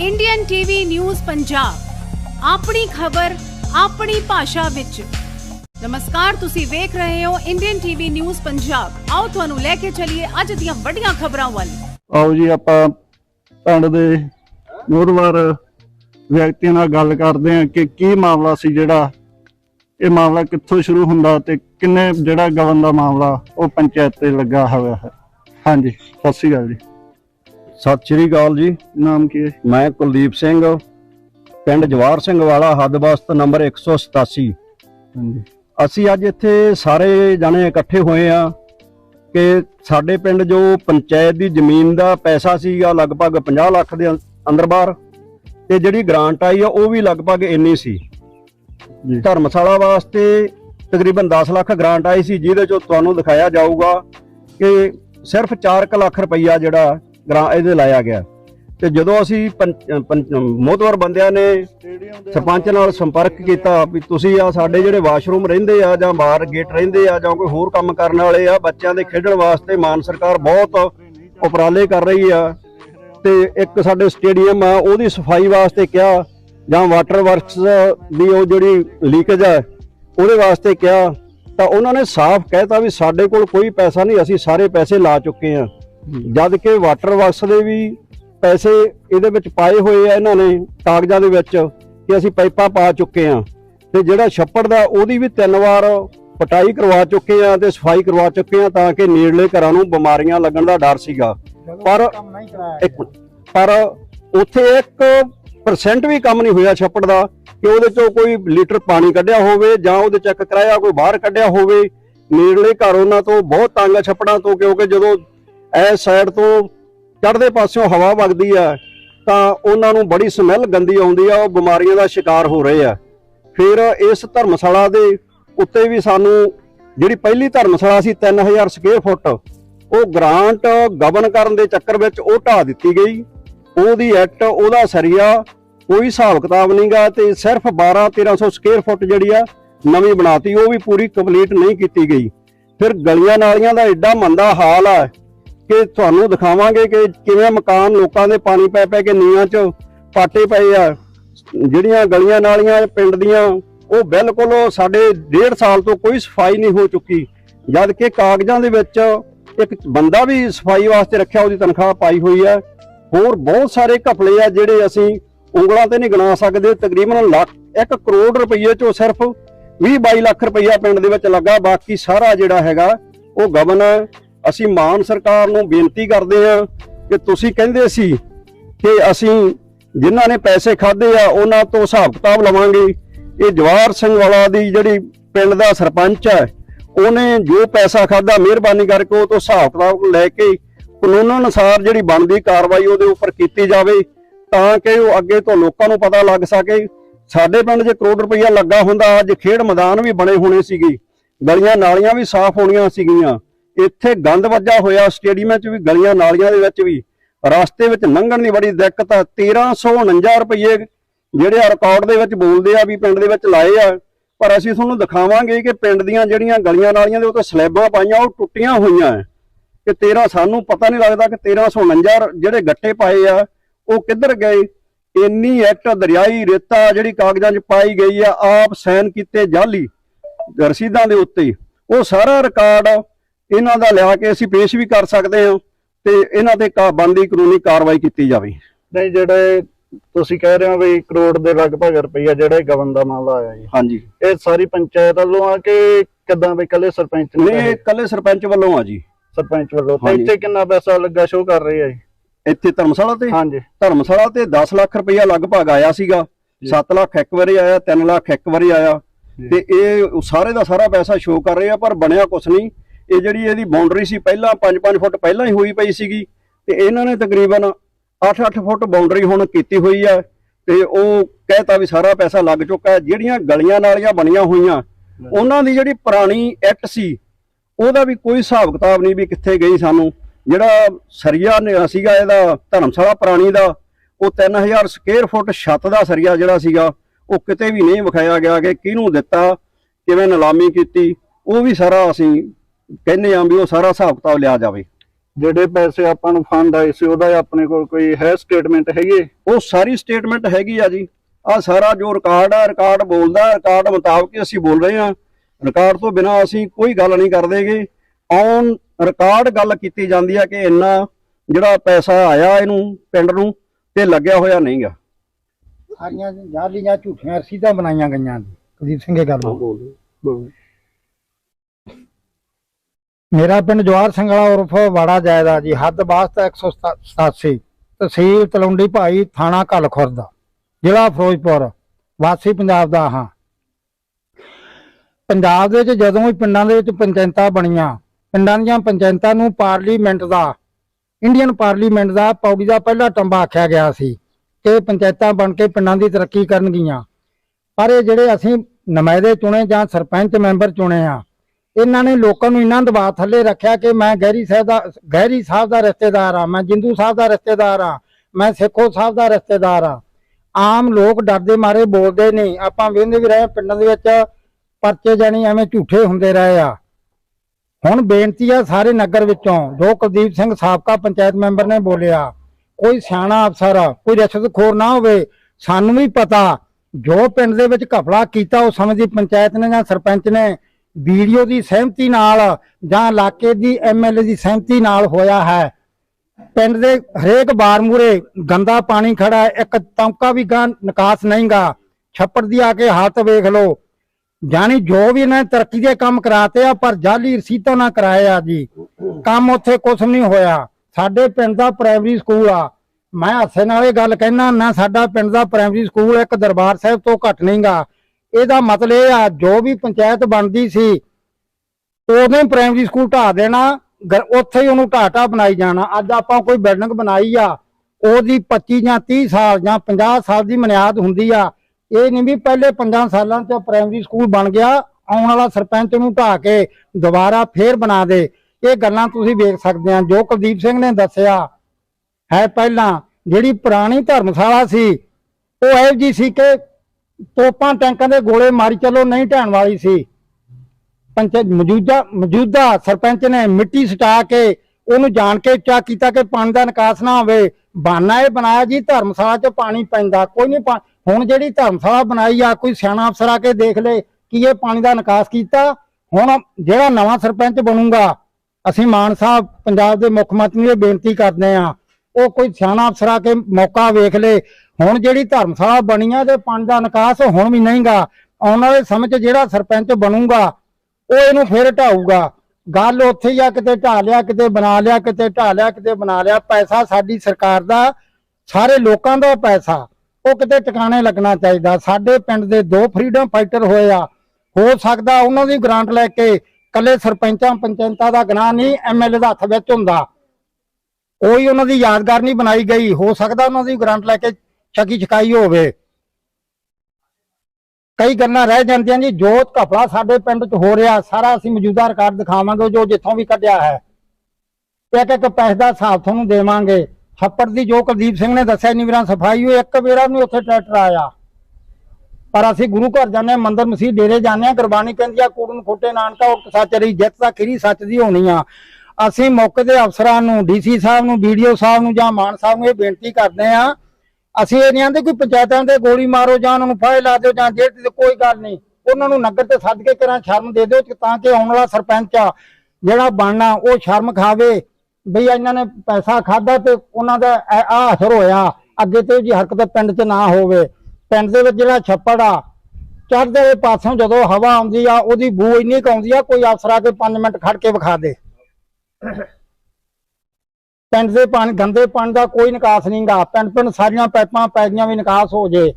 Indian TV news Punjab ਆਪਣੀ ਖਬਰ, ਆਪਣੀ ਭਾਸ਼ਾ ਵਿੱਚ। ਨਮਸਕਾਰ, ਤੁਸੀਂ ਵੇਖ ਰਹੇ ਹੋ ਇੰਡੀਅਨ ਟੀਵੀ ਨਿਊਜ਼ ਪੰਜਾਬ ਆਓ, ਤੁਹਾਨੂੰ ਲੈ ਕੇ ਚੱਲੀਏ ਅੱਜ ਦੀਆਂ ਵੱਡੀਆਂ ਖਬਰਾਂ ਵੱਲ। ਆਓ ਜੀ, ਆਪਾਂ ਪਿੰਡ ਦੇ ਮੋਹਰਵਾਰ ਵਿਅਕਤੀਆਂ ਨਾਲ ਗੱਲ ਕਰਦੇ ਹਾਂ ਕਿ ਕੀ ਮਾਮਲਾ ਸੀ ਜਿਹੜਾ, ਇਹ ਮਾਮਲਾ ਕਿੱਥੋਂ ਸ਼ੁਰੂ ਹੁੰਦਾ ਤੇ ਕਿੰਨੇ, ਜਿਹੜਾ ਗਵਨ ਦਾ ਮਾਮਲਾ ਉਹ ਪੰਚਾਇਤ ਤੇ ਲੱਗਾ ਹੋਇਆ ਹੈ। ਹਾਂਜੀ, ਸਤਿ ਸ਼੍ਰੀ ਅਕਾਲ ਜੀ। ਸਤਿ ਸ਼੍ਰੀ ਅਕਾਲ ਜੀ। ਨਾਮ ਕੀ ਹੈ? ਮੈਂ ਕੁਲਦੀਪ ਸਿੰਘ ਪਿੰਡ ਜਵਾਰ ਸਿੰਘ ਵਾਲਾ ਹੱਦਬਸਤ ਨੰਬਰ 187 ਹਾਂਜੀ। ਅਸੀਂ ਅੱਜ ਇੱਥੇ ਸਾਰੇ ਜਣੇ ਇਕੱਠੇ ਹੋਏ ਆ ਕਿ ਸਾਡੇ ਪਿੰਡ ਜੋ ਪੰਚਾਇਤ ਦੀ ਜ਼ਮੀਨ ਦਾ ਪੈਸਾ ਸੀਗਾ ਲਗਭਗ 50 ਲੱਖ ਦੇ ਅੰਦਰ ਬਾਹਰ ਤੇ ਜਿਹੜੀ ਗ੍ਰਾਂਟ ਆਈ ਆ ਉਹ ਵੀ ਲਗਭਗ ਇੰਨੀ ਸੀ। ਧਰਮਸ਼ਾਲਾ ਵਾਸਤੇ ਤਕਰੀਬਨ 10 ਲੱਖ ਗ੍ਰਾਂਟ ਆਈ ਸੀ ਜਿਹਦੇ ਚੋਂ ਤੁਹਾਨੂੰ ਦਿਖਾਇਆ ਜਾਊਗਾ ਕਿ ਸਿਰਫ 4 ਲੱਖ ਰੁਪਈਆ ਜਿਹੜਾ ਗ੍ਰਾਂ ਇਹਦੇ ਲਾਇਆ ਗਿਆ। ਤੇ ਜਦੋਂ ਅਸੀਂ ਮੋਹਤਵਰ ਬੰਦਿਆਂ ਨੇ ਸਰਪੰਚ ਨਾਲ ਸੰਪਰਕ ਕੀਤਾ ਵੀ ਤੁਸੀਂ ਆ ਸਾਡੇ ਜਿਹੜੇ ਵਾਸ਼ਰੂਮ ਰਹਿੰਦੇ ਆ ਜਾਂ ਬਾਹਰ ਗੇਟ ਰਹਿੰਦੇ ਆ ਜਾਂ ਕੋਈ ਹੋਰ ਕੰਮ ਕਰਨ ਵਾਲੇ ਆ, ਬੱਚਿਆਂ ਦੇ ਖੇਡਣ ਵਾਸਤੇ ਮਾਨ ਸਰਕਾਰ ਬਹੁਤ ਉਪਰਾਲੇ ਕਰ ਰਹੀ ਆ। ਤੇ ਇੱਕ ਸਾਡੇ ਸਟੇਡੀਅਮ ਆ, ਉਹਦੀ ਸਫ਼ਾਈ ਵਾਸਤੇ ਕਿਹਾ, ਜਾਂ ਵਾਟਰ ਵਰਕਸ ਦੀ ਉਹ ਜਿਹੜੀ ਲੀਕੇਜ ਹੈ ਉਹਦੇ ਵਾਸਤੇ ਕਿਹਾ। ਤਾਂ ਉਹਨਾਂ ਨੇ ਸਾਫ਼ ਕਹਿਤਾ ਵੀ ਸਾਡੇ ਕੋਲ ਕੋਈ ਪੈਸਾ ਨਹੀਂ, ਅਸੀਂ ਸਾਰੇ ਪੈਸੇ ਲਾ ਚੁੱਕੇ ਆ। ਜਦ ਕਿ ਵਾਟਰ ਵਰਕਸ ਦੇ ਵੀ ਪੈਸੇ ਇਹਦੇ ਵਿੱਚ ਪਾਏ ਹੋਏ ਆ ਇਹਨਾਂ ਨੇ ਕਾਗਜ਼ਾਂ ਦੇ ਵਿੱਚ ਕਿ ਅਸੀਂ ਪਾਈਪਾਂ ਪਾ ਚੁੱਕੇ ਆ ਤੇ ਜਿਹੜਾ ਛੱਪੜ ਦਾ ਉਹਦੀ ਵੀ ਤਿੰਨ ਵਾਰ ਪਟਾਈ ਕਰਵਾ ਚੁੱਕੇ ਆ ਤੇ ਸਫ਼ਾਈ ਕਰਵਾ ਚੁੱਕੇ ਆ ਤਾਂ ਕਿ ਨੇੜਲੇ ਘਰਾਂ ਨੂੰ ਬਿਮਾਰੀਆਂ ਲੱਗਣ ਦਾ ਡਰ ਸੀਗਾ। ਪਰ ਇੱਕ ਪਰ ਉੱਥੇ 1% ਵੀ ਕੰਮ ਨਹੀਂ ਹੋਇਆ ਛੱਪੜ ਦਾ ਕਿ ਉਹਦੇ ਚੋਂ ਕੋਈ ਲੀਟਰ ਪਾਣੀ ਕੱਢਿਆ ਹੋਵੇ ਜਾਂ ਉਹਦੇ ਚੈੱਕ ਕਰਾਇਆ ਕੋਈ ਬਾਹਰ ਕੱਢਿਆ ਹੋਵੇ। ਨੇੜਲੇ ਘਰ ਉਹਨਾਂ ਤੋਂ ਬਹੁਤ ਤੰਗ ਆ ਛੱਪੜਾਂ ਤੋਂ ਕਿਉਂਕਿ ਜਦੋਂ ਇਸ ਸਾਈਡ ਤੋਂ ਚੜ੍ਹਦੇ ਪਾਸਿਓਂ ਹਵਾ ਵਗਦੀ ਆ, ਤਾਂ ਉਹਨਾਂ ਨੂੰ ਬੜੀ ਸਮੈਲ ਗੰਦੀ ਆਉਂਦੀ ਆ, ਉਹ ਬਿਮਾਰੀਆਂ ਦਾ ਸ਼ਿਕਾਰ ਹੋ ਰਹੇ ਆ। ਫਿਰ ਇਸ ਧਰਮਸ਼ਾਲਾ ਦੇ ਉੱਤੇ ਵੀ ਸਾਨੂੰ ਜਿਹੜੀ ਪਹਿਲੀ ਧਰਮਸ਼ਾਲਾ ਸੀ 3000 ਸਕੁਅਰ ਫੁੱਟ, ਉਹ ਗ੍ਰਾਂਟ ਗਵਨ ਕਰਨ ਦੇ ਚੱਕਰ ਵਿੱਚ ਉਹ ਢਾ ਦਿੱਤੀ ਗਈ। ਉਹਦੀ ਐਕਟ ਉਹਦਾ ਸਰੀਆ ਕੋਈ ਹਿਸਾਬ ਕਿਤਾਬ ਨਹੀਂਗਾ ਤੇ ਸਿਰਫ 12 1300 ਸਕੁਅਰ ਫੁੱਟ ਜਿਹੜੀ ਆ ਨਵੀਂ ਬਣਾਤੀ, ਉਹ ਵੀ ਪੂਰੀ ਕੰਪਲੀਟ ਨਹੀਂ ਕੀਤੀ ਗਈ। ਫਿਰ ਗਲੀਆਂ ਨਾਲੀਆਂ ਦਾ ਐਡਾ ਮੰਦਾ ਹਾਲ ਆ ਕਿ ਤੁਹਾਨੂੰ ਦਿਖਾਵਾਂਗੇ ਕਿ ਕਿਵੇਂ ਮਕਾਨ ਲੋਕਾਂ ਦੇ ਪਾਣੀ ਪੈ ਪੈ ਕੇ ਨੀਆਂ 'ਚ ਪਾਟੇ ਪਏ ਆ। ਜਿਹੜੀਆਂ ਗਲੀਆਂ ਨਾਲੀਆਂ ਪਿੰਡ ਦੀਆਂ, ਉਹ ਬਿਲਕੁਲ ਸਾਡੇ ਡੇਢ ਸਾਲ ਤੋਂ ਕੋਈ ਸਫ਼ਾਈ ਨਹੀਂ ਹੋ ਚੁੱਕੀ। ਜਦ ਕਿ ਕਾਗਜ਼ਾਂ ਦੇ ਵਿੱਚ ਇੱਕ ਬੰਦਾ ਵੀ ਸਫ਼ਾਈ ਵਾਸਤੇ ਰੱਖਿਆ, ਉਹਦੀ ਤਨਖਾਹ ਪਾਈ ਹੋਈ ਹੈ ਹੋਰ ਬਹੁਤ ਸਾਰੇ ਘਪਲੇ ਆ ਜਿਹੜੇ ਅਸੀਂ ਉਂਗਲਾਂ ਤੇ ਨਹੀਂ ਗਿਣਾ ਸਕਦੇ। ਤਕਰੀਬਨ ਲੱਖ 1 ਕਰੋੜ ਰੁਪਏ ਚੋਂ ਸਿਰਫ 20 22 ਲੱਖ ਰੁਪਈਆ ਪਿੰਡ ਦੇ ਵਿੱਚ ਲੱਗਾ। ਬਾਕੀ ਸਾਰਾ ਜਿਹੜਾ ਹੈਗਾ, ਉਹ ਗਵਨ ਹੈ। ਅਸੀਂ ਮਾਨ ਸਰਕਾਰ ਨੂੰ ਬੇਨਤੀ ਕਰਦੇ ਹਾਂ ਕਿ ਤੁਸੀਂ ਕਹਿੰਦੇ ਸੀ ਕਿ ਅਸੀਂ ਜਿਨ੍ਹਾਂ ਨੇ ਪੈਸੇ ਖਾਦੇ ਆ, ਉਹਨਾਂ ਤੋਂ ਹਿਸਾਬ ਕਿਤਾਬ ਲਵਾਂਗੇ। ਇਹ ਜਵਾਹਰ ਸਿੰਘ ਵਾਲਾ ਦੀ ਜਿਹੜੀ ਪਿੰਡ ਦਾ ਸਰਪੰਚ ਹੈ, ਉਹਨੇ ਜੋ ਪੈਸਾ ਖਾਦਾ ਮਿਹਰਬਾਨੀ ਕਰਕੇ ਉਹ ਤੋਂ ਹਿਸਾਬ ਕਿਤਾਬ ਲੈ ਕੇ ਕਾਨੂੰਨ ਅਨੁਸਾਰ ਜਿਹੜੀ ਬਣਦੀ ਕਾਰਵਾਈ ਉਹਦੇ ਉੱਪਰ ਕੀਤੀ ਜਾਵੇ ਤਾਂ ਕਿ ਉਹ ਅੱਗੇ ਤੋਂ ਲੋਕਾਂ ਨੂੰ ਪਤਾ ਲੱਗ ਸਕੇ। ਸਾਡੇ ਪਿੰਡ 'ਚ ਕਰੋੜ ਰੁਪਈਆ ਲੱਗਾ ਹੁੰਦਾ, ਅੱਜ ਖੇਡ ਮੈਦਾਨ ਵੀ ਬਣੇ ਹੋਣੇ ਸੀਗੇ। ਗਲੀਆਂ ਨਾਲੀਆਂ ਵੀ ਸਾਫ਼ ਹੋਣੀਆਂ ਸੀਗੀਆਂ। ਇੱਥੇ ਗੰਦ ਵੱਜਾ ਹੋਇਆ, ਸਟੇਡੀਅਮਾਂ 'ਚ ਵੀ, ਗਲੀਆਂ ਨਾਲੀਆਂ ਦੇ ਵਿੱਚ ਵੀ। ਰਸਤੇ ਵਿੱਚ ਲੰਘਣ ਦੀ ਬੜੀ ਦਿੱਕਤ ਆ। 1349 ਰੁਪਏ ਜਿਹੜੇ ਆ ਰਿਕਾਰਡ ਦੇ ਵਿੱਚ ਬੋਲਦੇ ਆ ਵੀ ਪਿੰਡ ਦੇ ਵਿੱਚ ਲਾਏ ਆ। ਪਰ ਅਸੀਂ ਤੁਹਾਨੂੰ ਦਿਖਾਵਾਂਗੇ ਕਿ ਪਿੰਡ ਦੀਆਂ ਜਿਹੜੀਆਂ ਗਲੀਆਂ ਨਾਲੀਆਂ ਦੇ ਉੱਤੇ ਸਲੈਬਾਂ ਪਾਈਆਂ, ਉਹ ਟੁੱਟੀਆਂ ਹੋਈਆਂ ਆ ਕਿ 13 ਸਾਨੂੰ ਪਤਾ ਨਹੀਂ ਲੱਗਦਾ ਕਿ 1349 ਜਿਹੜੇ ਗੱਟੇ ਪਾਏ ਆ, ਉਹ ਕਿੱਧਰ ਗਏ? ਇੰਨੀ ਐਕਟ ਦਰਿਆਈ ਰੇਤਾ ਜਿਹੜੀ ਕਾਗਜ਼ਾਂ 'ਚ ਪਾਈ ਗਈ ਆ, ਆਪ ਸਾਈਨ ਕੀਤੇ ਜਾਲੀ ਰਸੀਦਾਂ ਦੇ ਉੱਤੇ। ਉਹ ਸਾਰਾ ਰਿਕਾਰਡ ਇਹਨਾਂ ਦਾ ਲਿਆ ਕੇ ਅਸੀਂ ਪੇਸ਼ ਵੀ ਕਰ ਸਕਦੇ ਹਾਂ ਤੇ ਇਹਨਾਂ ਤੇ ਬੰਦੀ ਕਾਨੂੰਨੀ ਕਾਰਵਾਈ ਕੀਤੀ ਜਾਵੇ। ਨਹੀਂ ਜਿਹੜੇ ਤੁਸੀਂ ਕਹਿ ਰਹੇ ਹੋ ਵੀ ਕਰੋੜ ਦੇ ਲਗਭਗ ਰੁਪਈਆ ਜਿਹੜਾ ਇਹ ਗਵਨ ਦਾ ਮਾਮਲਾ ਆਇਆ ਜੀ। ਹਾਂਜੀ। ਇਹ ਸਾਰੀ ਪੰਚਾਇਤ ਵੱਲੋਂ ਆ ਕਿ ਕਿਦਾਂ ਵੀ ਇਕੱਲੇ ਸਰਪੰਚ ਨੇ ਨਹੀਂ ਇਕੱਲੇ ਸਰਪੰਚ ਵੱਲੋੋਂ ਆ ਜੀ। ਸਰਪੰਚ ਵੱਲੋਂ। ਤੇ। ਇੱਥੇ ਕਿੰਨਾ ਪੈਸਾ ਲੱਗਾ ਸ਼ੋ ਕਰ ਰਹੀ ਹੈ ਜੀ? ਇੱਥੇ ਧਰਮਸ਼ਾਲਾ ਤੇ? ਹਾਂਜੀ। ਧਰਮਸ਼ਾਲਾ ਤੇ 10 ਲੱਖ ਰੁਪਈਆ ਲਗਭਗ ਆਇਆ ਸੀਗਾ। 7 ਲੱਖ ਇੱਕ ਵਾਰੀ ਆਇਆ 3 ਲੱਖ ਇੱਕ ਵਾਰੀ ਆਇਆ। ਤੇ ਇਹ ਸਾਰੇ ਦਾ ਸਾਰਾ ਪੈਸਾ ਸ਼ੋ ਕਰ ਰਹੇ ਆ ਪਰ ਬਣਿਆ ਕੁਛ ਨਹੀਂ। ਇਹ ਜਿਹੜੀ ਇਹਦੀ ਬਾਉਂਡਰੀ ਸੀ ਪਹਿਲਾਂ 5-5 ਫੁੱਟ ਪਹਿਲਾਂ ਹੀ ਹੋਈ ਪਈ ਸੀਗੀ ਤੇ ਇਹਨਾਂ ਨੇ ਤਕਰੀਬਨ 8-8 ਫੁੱਟ ਬਾਉਂਡਰੀ ਹੁਣ ਕੀਤੀ ਹੋਈ ਆ ਤੇ ਉਹ ਕਹਿਤਾ ਵੀ ਸਾਰਾ ਪੈਸਾ ਲੱਗ ਚੁੱਕਾ ਹੈ। ਜਿਹੜੀਆਂ ਗਲੀਆਂ ਨਾਲੀਆਂ ਬਣੀਆਂ ਹੋਈਆਂ ਉਹਨਾਂ ਦੀ ਜਿਹੜੀ ਪੁਰਾਣੀ ਐਕਟ ਸੀ ਉਹਦਾ ਵੀ ਕੋਈ ਹਿਸਾਬ ਕਿਤਾਬ ਨਹੀਂ ਵੀ ਕਿੱਥੇ ਗਈ ਸਾਨੂੰ। ਜਿਹੜਾ ਸਰੀਆ ਨੇ ਸੀਗਾ ਇਹਦਾ ਧਰਮਸ਼ਾਲਾ ਪੁਰਾਣੀ ਦਾ ਉਹ 3000 ਸਕੁਅਰ ਫੁੱਟ ਛੱਤ ਦਾ ਸਰੀਆ ਜਿਹੜਾ ਸੀਗਾ ਉਹ ਕਿਤੇ ਵੀ ਨਹੀਂ ਵਿਖਾਇਆ ਗਿਆ ਕਿ ਕਿਹਨੂੰ ਦਿੱਤਾ ਕਿਵੇਂ ਨਿਲਾਮੀ ਕੀਤੀ ਉਹ ਵੀ ਸਾਰਾ ਅਸੀਂ ਕਹਿੰਦੇ ਆਂ ਵੀ ਉਹ ਸਾਰਾ ਹਿਸਾਬ ਕਿਤਾਬ ਲਿਆ ਜਾਵੇ। ਜਿਹੜੇ ਪੈਸੇ ਆਪਾਂ ਨੂੰ ਫੰਡ ਆਏ ਸੀ ਉਹਦਾ ਆਪਣੇ ਕੋਲ ਕੋਈ ਹੈ ਸਟੇਟਮੈਂਟ ਹੈਗੀ? ਉਹ ਸਾਰੀ ਸਟੇਟਮੈਂਟ ਹੈਗੀ ਆ ਜੀ। ਆ ਸਾਰਾ ਜੋ ਰਿਕਾਰਡ ਆ ਰਿਕਾਰਡ ਬੋਲਦਾ ਰਿਕਾਰਡ ਮੁਤਾਬਕ ਹੀ ਅਸੀਂ ਬੋਲ ਰਹੇ ਹਾਂ। ਰਿਕਾਰਡ ਤੋਂ ਬਿਨਾ ਅਸੀਂ ਕੋਈ ਗੱਲ ਨਹੀਂ ਕਰਦੇਗੇ ਔਨ ਰਿਕਾਰਡ ਗੱਲ ਕੀਤੀ ਜਾਂਦੀ ਆ ਕਿ ਇੰਨਾ ਜਿਹੜਾ ਪੈਸਾ ਆਇਆ ਇਹਨੂੰ ਪਿੰਡ ਨੂੰ ਤੇ ਲੱਗਿਆ ਹੋਇਆ ਨਹੀਂਗਾ ਸਾਰੀਆਂ ਜਾਲੀਆਂ ਝੂਠੀਆਂ ਰਸੀਦਾਂ ਬਣਾਈਆਂ ਗਈਆਂ ਕੁਲਦੀਪ ਸਿੰਘ ਇਹ ਗੱਲ ਮੇਰਾ ਪਿੰਡ ਜਵਾਰ ਸਿੰਘ ਵਾਲਾ ਉਰਫ ਵਾੜਾ ਜਾਇਦਾ ਜੀ, ਹੱਦ ਬਾਸਤਾ 187 ਤਹਿਸੀਲ ਤਲੁੰਡੀ ਭਾਈ, ਥਾਣਾ ਕਲ ਖੁਰਦ ਜ਼ਿਲ੍ਹਾ ਫਿਰੋਜ਼ਪੁਰ, ਵਾਸੀ ਪੰਜਾਬ ਦਾ ਹਾਂ। ਪੰਜਾਬ ਦੇ ਵਿੱਚ ਜਦੋਂ ਵੀ ਪਿੰਡਾਂ ਦੇ ਵਿੱਚ ਪੰਚਾਇਤਾਂ ਬਣੀਆਂ, ਪਿੰਡਾਂ ਦੀਆਂ ਪੰਚਾਇਤਾਂ ਨੂੰ ਪਾਰਲੀਮੈਂਟ ਦਾ, ਇੰਡੀਅਨ ਪਾਰਲੀਮੈਂਟ ਦਾ ਪੌੜੀ ਦਾ ਪਹਿਲਾ ਟੰਬਾ ਆਖਿਆ ਗਿਆ ਸੀ ਕਿ ਪੰਚਾਇਤਾਂ ਬਣ ਕੇ ਪਿੰਡਾਂ ਦੀ ਤਰੱਕੀ ਕਰਨਗੀਆਂ। ਪਰ ਇਹ ਜਿਹੜੇ ਅਸੀਂ ਨੁਮਾਇੰਦੇ ਚੁਣੇ ਜਾਂ ਸਰਪੰਚ ਮੈਂਬਰ ਚੁਣੇ ਆ ਇਹਨਾਂ ਨੇ ਲੋਕਾਂ ਨੂੰ ਇੰਨਾ ਦਬਾਅ ਥੱਲੇ ਰੱਖਿਆ ਕਿ ਮੈਂ ਗਹਿਰੀ ਸਾਹਿਬ ਦਾ ਗਹਿਰੀ ਸਾਹਿਬ ਦਾ ਰਿਸ਼ਤੇਦਾਰ ਆ ਮੈਂ ਜਿੰਦੂ ਸਾਹਿਬ ਦਾ ਰਿਸ਼ਤੇਦਾਰ ਆ ਮੈਂ ਸੇਖੋ ਸਾਹਿਬ ਦਾ ਰਿਸ਼ਤੇਦਾਰ ਆ ਆਮ ਲੋਕ ਡਰਦੇ ਮਾਰੇ ਬੋਲਦੇ ਨਹੀਂ। ਆਪਾਂ ਵੇਖਦੇ ਵੀ ਰਹੇ, ਪਿੰਡਾਂ ਦੇ ਵਿੱਚ ਪਰਚੇ ਜਾਣੀ ਐਵੇਂ ਝੂਠੇ ਹੁੰਦੇ ਰਹੇ ਆ। ਹੁਣ ਬੇਨਤੀ ਆ ਸਾਰੇ ਨਗਰ ਵਿੱਚੋਂ, ਜੋ ਕੁਲਦੀਪ ਸਿੰਘ ਸਾਬਕਾ ਪੰਚਾਇਤ ਮੈਂਬਰ ਨੇ ਬੋਲਿਆ, ਕੋਈ ਸਿਆਣਾ ਅਫਸਰ, ਕੋਈ ਰਿਸ਼ਵਤਖੋਰ ਨਾ ਹੋਵੇ, ਸਾਨੂੰ ਵੀ ਪਤਾ, ਜੋ ਪਿੰਡ ਦੇ ਵਿੱਚ ਘਪਲਾ ਕੀਤਾ ਉਸ ਸਮੇਂ ਦੀ ਪੰਚਾਇਤ ਨੇ ਜਾਂ ਸਰਪੰਚ ਨੇ ਵੀਡੀਓ ਦੀ ਸਹਿਮਤੀ ਨਾਲ ਜਾਂ ਇਲਾਕੇ ਦੀ ਐਮਐਲਏ ਦੀ ਸਹਿਮਤੀ ਨਾਲ ਹੋਇਆ ਹੈ। ਪਿੰਡ ਦੇ ਹਰੇਕ ਬਾਰ ਮੂਰੇ ਗੰਦਾ ਪਾਣੀ ਖੜਾ ਹੈ, ਇੱਕ ਤੌਂਕਾ ਵੀ ਗਾਂ ਨਿਕਾਸ ਨਹੀਂਗਾ। ਛੱਪੜ ਦੀ ਆ ਕੇ ਹਾਲਤ ਵੇਖ ਲਓ। ਜਾਨੀ ਜੋ ਵੀ ਇਹਨਾਂ ਨੇ ਤਰੱਕੀ ਦੇ ਕੰਮ ਕਰਾਤੇ ਆ, ਪਰ ਜਾਲੀ ਰਸੀਦਾਂ ਨਾਲ ਕਰਾਏ ਆ ਜੀ। ਕੰਮ ਉੱਥੇ ਕੁਝ ਨਹੀਂ ਹੋਇਆ। ਸਾਡੇ ਪਿੰਡ ਦਾ ਪ੍ਰਾਇਮਰੀ ਸਕੂਲ ਆ। ਮੈਂ ਹਾਸੇ ਨਾਲ ਇਹ ਗੱਲ ਕਹਿਣਾ ਨਾ ਸਾਡਾ ਪਿੰਡ ਦਾ ਪ੍ਰਾਇਮਰੀ ਸਕੂਲ ਇੱਕ ਦਰਬਾਰ ਸਾਹਿਬ ਤੋਂ ਘੱਟ ਨਹੀਂਗਾ। ਇਹਦਾ ਮਤਲਬ ਇਹ ਆ, ਜੋ ਵੀ ਪੰਚਾਇਤ ਬਣਦੀ ਸੀ ਉਦੋਂ ਹੀ ਪ੍ਰਾਇਮਰੀ ਸਕੂਲ ਢਾ ਦੇਣਾ ਉੱਥੇ ਹੀ ਉਹਨੂੰ ਢਾਟਾ ਬਣਾਈ ਜਾਣਾ। ਅੱਜ ਆਪਾਂ ਕੋਈ ਬਿਲਡਿੰਗ ਬਣਾਈ ਆ, ਉਹਦੀ 25 ਜਾਂ 30 ਸਾਲ ਜਾਂ 50 ਸਾਲ ਦੀ ਮਨਿਆਦ ਹੁੰਦੀ ਆ। ਇਹ ਨਹੀਂ ਵੀ ਪਹਿਲੇ 5 ਸਾਲਾਂ 'ਚ ਪ੍ਰਾਇਮਰੀ ਸਕੂਲ ਬਣ ਗਿਆ, ਆਉਣ ਵਾਲਾ ਸਰਪੰਚ ਨੂੰ ਢਾ ਕੇ ਦੁਬਾਰਾ ਫੇਰ ਬਣਾ ਦੇ। ਇਹ ਗੱਲਾਂ ਤੁਸੀਂ ਵੇਖ ਸਕਦੇ ਆ, ਜੋ ਕੁਲਦੀਪ ਸਿੰਘ ਨੇ ਦੱਸਿਆ ਹੈ ਪਹਿਲਾਂ, ਜਿਹੜੀ ਪੁਰਾਣੀ ਧਰਮਸ਼ਾਲਾ ਸੀ, ਉਹ ਇਹੋ ਜੀ ਸੀ ਕਿ ਤੋਪਾਂ ਟੈਂਕਾਂ ਦੇ ਗੋਲੇ ਮਾਰੀ ਚੱਲੋ, ਨਹੀਂ ਢਾਣ ਵਾਲੀ ਸੀ। ਪੰਚਾਇਤ ਮੌਜੂਦਾ ਮੌਜੂਦਾ ਸਰਪੰਚ ਨੇ ਮਿੱਟੀ ਸਟਾ ਕੇ ਉਹਨੂੰ ਜਾਣ ਕੇ ਚਾ ਕੀਤਾ ਕਿ ਪਾਣੀ ਦਾ ਨਿਕਾਸ ਨਾ ਹੋਵੇ। ਬਾਨਾ ਇਹ ਬਣਾਇਆ ਜੀ, ਧਰਮਸ਼ਾਲਾ 'ਚ ਪਾਣੀ ਪੈਂਦਾ। ਕੋਈ ਨਹੀਂ ਹੁਣ ਜਿਹੜੀ ਧਰਮਸ਼ਾਲਾ ਬਣਾਈ ਆ, ਕੋਈ ਸਿਆਣਾ ਅਫਸਰ ਆ ਕੇ ਦੇਖ ਲੇ ਕਿ ਇਹ ਪਾਣੀ ਦਾ ਨਿਕਾਸ ਕੀਤਾ। ਹੁਣ ਜਿਹੜਾ ਨਵਾਂ ਸਰਪੰਚ ਬਣੂਗਾ, ਅਸੀਂ ਮਾਨ ਸਾਹਿਬ ਪੰਜਾਬ ਦੇ ਮੁੱਖ ਮੰਤਰੀ ਨੂੰ ਬੇਨਤੀ ਕਰਦੇ ਆ ਉਹ ਕੋਈ ਸਿਆਣਾ ਅਫਸਰ ਆ ਕੇ ਮੌਕਾ ਵੇਖ ਲੇ। ਹੁਣ ਜਿਹੜੀ ਧਰਮਸ਼ਾਲਾ ਬਣੀ ਆ ਤੇ ਪਾਣੀ ਦਾ ਨਿਕਾਸ ਹੁਣ ਵੀ ਨਹੀਂਗਾ। ਆਉਣ ਵਾਲੇ ਸਮੇਂ 'ਚ ਜਿਹੜਾ ਸਰਪੰਚ ਬਣੂਗਾ, ਉਹ ਇਹਨੂੰ ਫੇਰ ਢਾਊਗਾ। ਗੱਲ ਉੱਥੇ ਹੀ ਆ, ਕਿਤੇ ਢਾ ਲਿਆ, ਕਿਤੇ ਬਣਾ ਲਿਆ, ਕਿਤੇ ਢਾ ਲਿਆ, ਕਿਤੇ ਬਣਾ ਲਿਆ। ਪੈਸਾ ਸਾਡੀ ਸਰਕਾਰ ਦਾ, ਸਾਰੇ ਲੋਕਾਂ ਦਾ ਪੈਸਾ। ਉਹ ਕਿਤੇ ਟਿਕਾਣੇ ਲੱਗਣਾ ਚਾਹੀਦਾ। ਸਾਡੇ ਪਿੰਡ ਦੇ ਦੋ ਫਰੀडम ਫਾਈਟਰ ਹੋਏ ਆ। ਹੋ ਸਕਦਾ ਉਹਨਾਂ ਦੀ ਗ੍ਰਾਂਟ ਲੈ ਕੇ ਕੱਲੇ ਸਰਪੰਚਾਂ, ਪੰਚਾਇਤਾਂ ਦਾ ਗਨਾਹ ਨਹੀਂ ਐਮਐਲਏ ਦਾ ਹੱਥ ਵਿੱਚ ਹੁੰਦਾ। ਕੋਈ ਉਹਨਾਂ ਦੀ ਯਾਦਗਾਰ ਨਹੀਂ ਬਣਾਈ ਗਈ। ਹੋ ਸਕਦਾ ਉਹਨਾਂ ਦੀ ਗ੍ਰਾਂਟ ਲੈ ਕੇ ਛਕੀ ਛਕਾਈ ਹੋਵੇ। ਕਈ ਗੱਲਾਂ ਰਹਿ ਜਾਂਦੀਆਂ ਜੀ, ਜੋ ਘਪਲਾ ਸਾਡੇ ਪਿੰਡ 'ਚ ਹੋ ਰਿਹਾ, ਸਾਰਾ ਅਸੀਂ ਮੌਜੂਦਾ ਰਿਕਾਰਡ ਦਿਖਾਵਾਂਗੇ, ਜੋ ਜਿੱਥੋਂ ਵੀ ਕੱਢਿਆ ਹੈ। ਇੱਕ ਇੱਕ ਪੈਸੇ ਦਾ ਹਿਸਾਬ ਤੁਹਾਨੂੰ ਦੇਵਾਂਗੇ। ਛੱਪੜ ਦੀ ਜੋ ਕੁਲਦੀਪ ਸਿੰਘ ਨੇ ਦੱਸਿਆ ਨਹੀਂ ਵੀਰਾਂ ਸਫ਼ਾਈ ਹੋਈ, ਇੱਕ ਵੇਰਾ ਵੀ ਉੱਥੇ ਟਰੈਕਟਰ ਆਇਆ। ਪਰ ਅਸੀਂ ਗੁਰੂ ਘਰ ਜਾਂਦੇ ਹਾਂ, ਮੰਦਰ ਮਸੀਹ ਡੇਰੇ ਜਾਂਦੇ ਹਾਂ, ਗੁਰਬਾਣੀ ਕਹਿੰਦੀ ਆ, ਕੂੜਨ ਖੋਟੇ ਨਾਨਕਾ ਉਹ ਸੱਚ ਰਹੀ, ਜਿੱਤ ਤਾਂ ਖਰੀ ਸੱਚ ਦੀ ਹੋਣੀ ਆ। ਅਸੀਂ ਮੌਕੇ ਦੇ ਅਫਸਰਾਂ ਨੂੰ, ਡੀਸੀ ਸਾਹਿਬ ਨੂੰ ਵੀਡੀਓ ਸਾਹਿਬ ਨੂੰ ਜਾਂ ਮਾਨ ਸਾਹਿਬ ਨੂੰ ਇਹ ਬੇਨਤੀ ਕਰਦੇ ਆ ਅਸੀਂ ਇਹ ਨਹੀਂ ਆਂਦੇ ਕੋਈ ਪੰਚਾਇਤਾਂ ਦੇ ਗੋਲੀ ਮਾਰੋ ਜਾਂ ਉਹਨਾਂ ਨੂੰ ਫਾਇ ਲਾ ਦਿਓ ਜਾਂ ਜੇਲ੍ਹ ਤੇ ਕੋਈ ਗੱਲ ਨਹੀਂ। ਉਹਨਾਂ ਨੂੰ ਨਗਰ ਤੇ ਸੱਦ ਕੇ ਕਰਾਂ, ਸ਼ਰਮ ਦੇ ਦਿਓ ਤਾਂ ਕਿ ਆਉਣ ਵਾਲਾ ਸਰਪੰਚ ਆ, ਜਿਹੜਾ ਬਣਨਾ, ਉਹ ਸ਼ਰਮ ਖਾਵੇ। ਬਈ ਇਹਨਾਂ ਨੇ ਪੈਸਾ ਖਾਦਾ ਤੇ ਉਹਨਾਂ ਦਾ ਆ ਅਸਰ ਹੋਇਆ। ਅੱਗੇ ਤੇ ਜੀ ਹਰਕਤ ਪਿੰਡ 'ਚ ਨਾ ਹੋਵੇ। ਪਿੰਡ ਦੇ ਵਿੱਚ ਜਿਹੜਾ ਛੱਪੜ ਆ ਚੜਦੇ ਪਾਸੋਂ ਜਦੋਂ ਹਵਾ ਆਉਂਦੀ ਆ, ਉਹਦੀ ਬੂ ਇੰਨੀ ਕੁ ਆਉਂਦੀ ਆ, ਕੋਈ ਅਫਸਰ ਆ ਕੇ 5 ਮਿੰਟ ਖੜ ਕੇ ਵਿਖਾ ਦੇ। ਪਿੰਡ ਦੇ ਪਾਣੀ ਗੰਦੇ ਪਾਣੀ ਦਾ ਕੋਈ ਨਿਕਾਸ ਨਹੀਂਗਾ ਪਿੰਡ ਪਿੰਡ ਸਾਰੀਆਂ ਪਾਈਪਾਂ ਪੈ ਗਈਆਂ ਵੀ ਨਿਕਾਸ ਹੋ ਜੇ।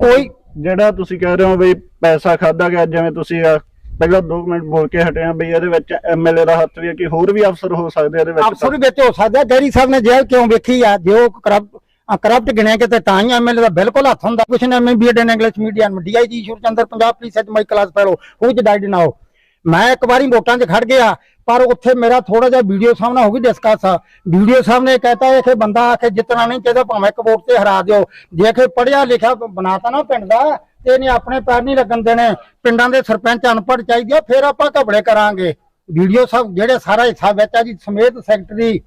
ਕੋਈ ਜਿਹੜਾ ਤੁਸੀਂ ਕਹਿ ਰਹੇ ਹੋ ਬਈ ਪੈਸਾ ਖਾਦਾ ਗਿਆ ਜਿਵੇਂ ਤੁਸੀਂ ਆਹ ਪਹਿਲਾਂ 2 ਮਿੰਟ ਬੋਲ ਕੇ ਹਟੇ ਆ ਬਈ ਇਹਦੇ ਵਿੱਚ ਐਮਐਲਏ ਦਾ ਹੱਥ ਵੀ ਹੈ ਕਿ ਹੋਰ ਵੀ ਅਫਸਰ ਹੋ ਸਕਦੇ ਇਹਦੇ ਵਿੱਚ ਅਫਸਰ ਵੀ ਵਿੱਚ ਹੋ ਸਕਦਾ। ਗੈਰੀ ਸਾਹਿਬ ਨੇ ਜੇਲ੍ਹ ਕਿਉਂ ਵੇਖੀ ਆ? ਜੇ ਉਹ ਕਰਪਟ ਕਰਪਟ ਗਿਣਿਆ ਕਿਤੇ ਤਾਂ ਹੀ ਐਮਐਲਏ ਦਾ ਬਿਲਕੁਲ ਹੱਥ ਹੁੰਦਾ। ਕੁਛ ਨੇ MA BEd in English medium DIG Shurchander Punjab police at my class fellow. Who ਜ ਡਾਈਡ ਨਾਓ ਮੈਂ ਇੱਕ ਵਾਰੀ ਵੋਟਾਂ 'ਚ ਖੜ ਗਿਆ, ਪਰ ਉੱਥੇ ਮੇਰਾ ਥੋੜਾ ਜਿਹਾ ਵੀਡੀਓ ਸਾਹਮਣਾ ਹੋ ਗਈ ਡਿਸਕਸ ਵੀਡੀਓ ਸਾਹਮਣੇ ਕਹਤਾ ਹੈ ਕਿ ਬੰਦਾ ਆ ਕੇ ਜਿੱਤਣਾ ਨਹੀਂ ਚਾਹੀਦਾ ਭਾਵੇਂ ਇੱਕ ਵੋਟ ਤੇ ਹਰਾ ਦਿਓ। ਜੇ ਕਿ ਪੜਿਆ ਲਿਖਿਆ ਬਣਾਤਾ ਨਾ ਪਿੰਡ ਦਾ, ਤੇ ਇਹਨੇ ਆਪਣੇ ਪੈਰ ਨਹੀਂ ਲੱਗਣ ਦੇਣੇ। ਪਿੰਡਾਂ ਦੇ ਸਰਪੰਚ ਅਨਪੜ੍ਹ ਚਾਹੀਦੇ ਆ, ਫਿਰ ਆਪਾਂ ਘਬੜੇ ਕਰਾਂਗੇ। ਵੀਡੀਓ ਸਭ, ਜਿਹੜੇ ਸਾਰਾ ਹਿੱਸਾ ਵਿੱਚ ਆ ਜੀ, ਸਮੇਤ ਸੈਕਟਰੀ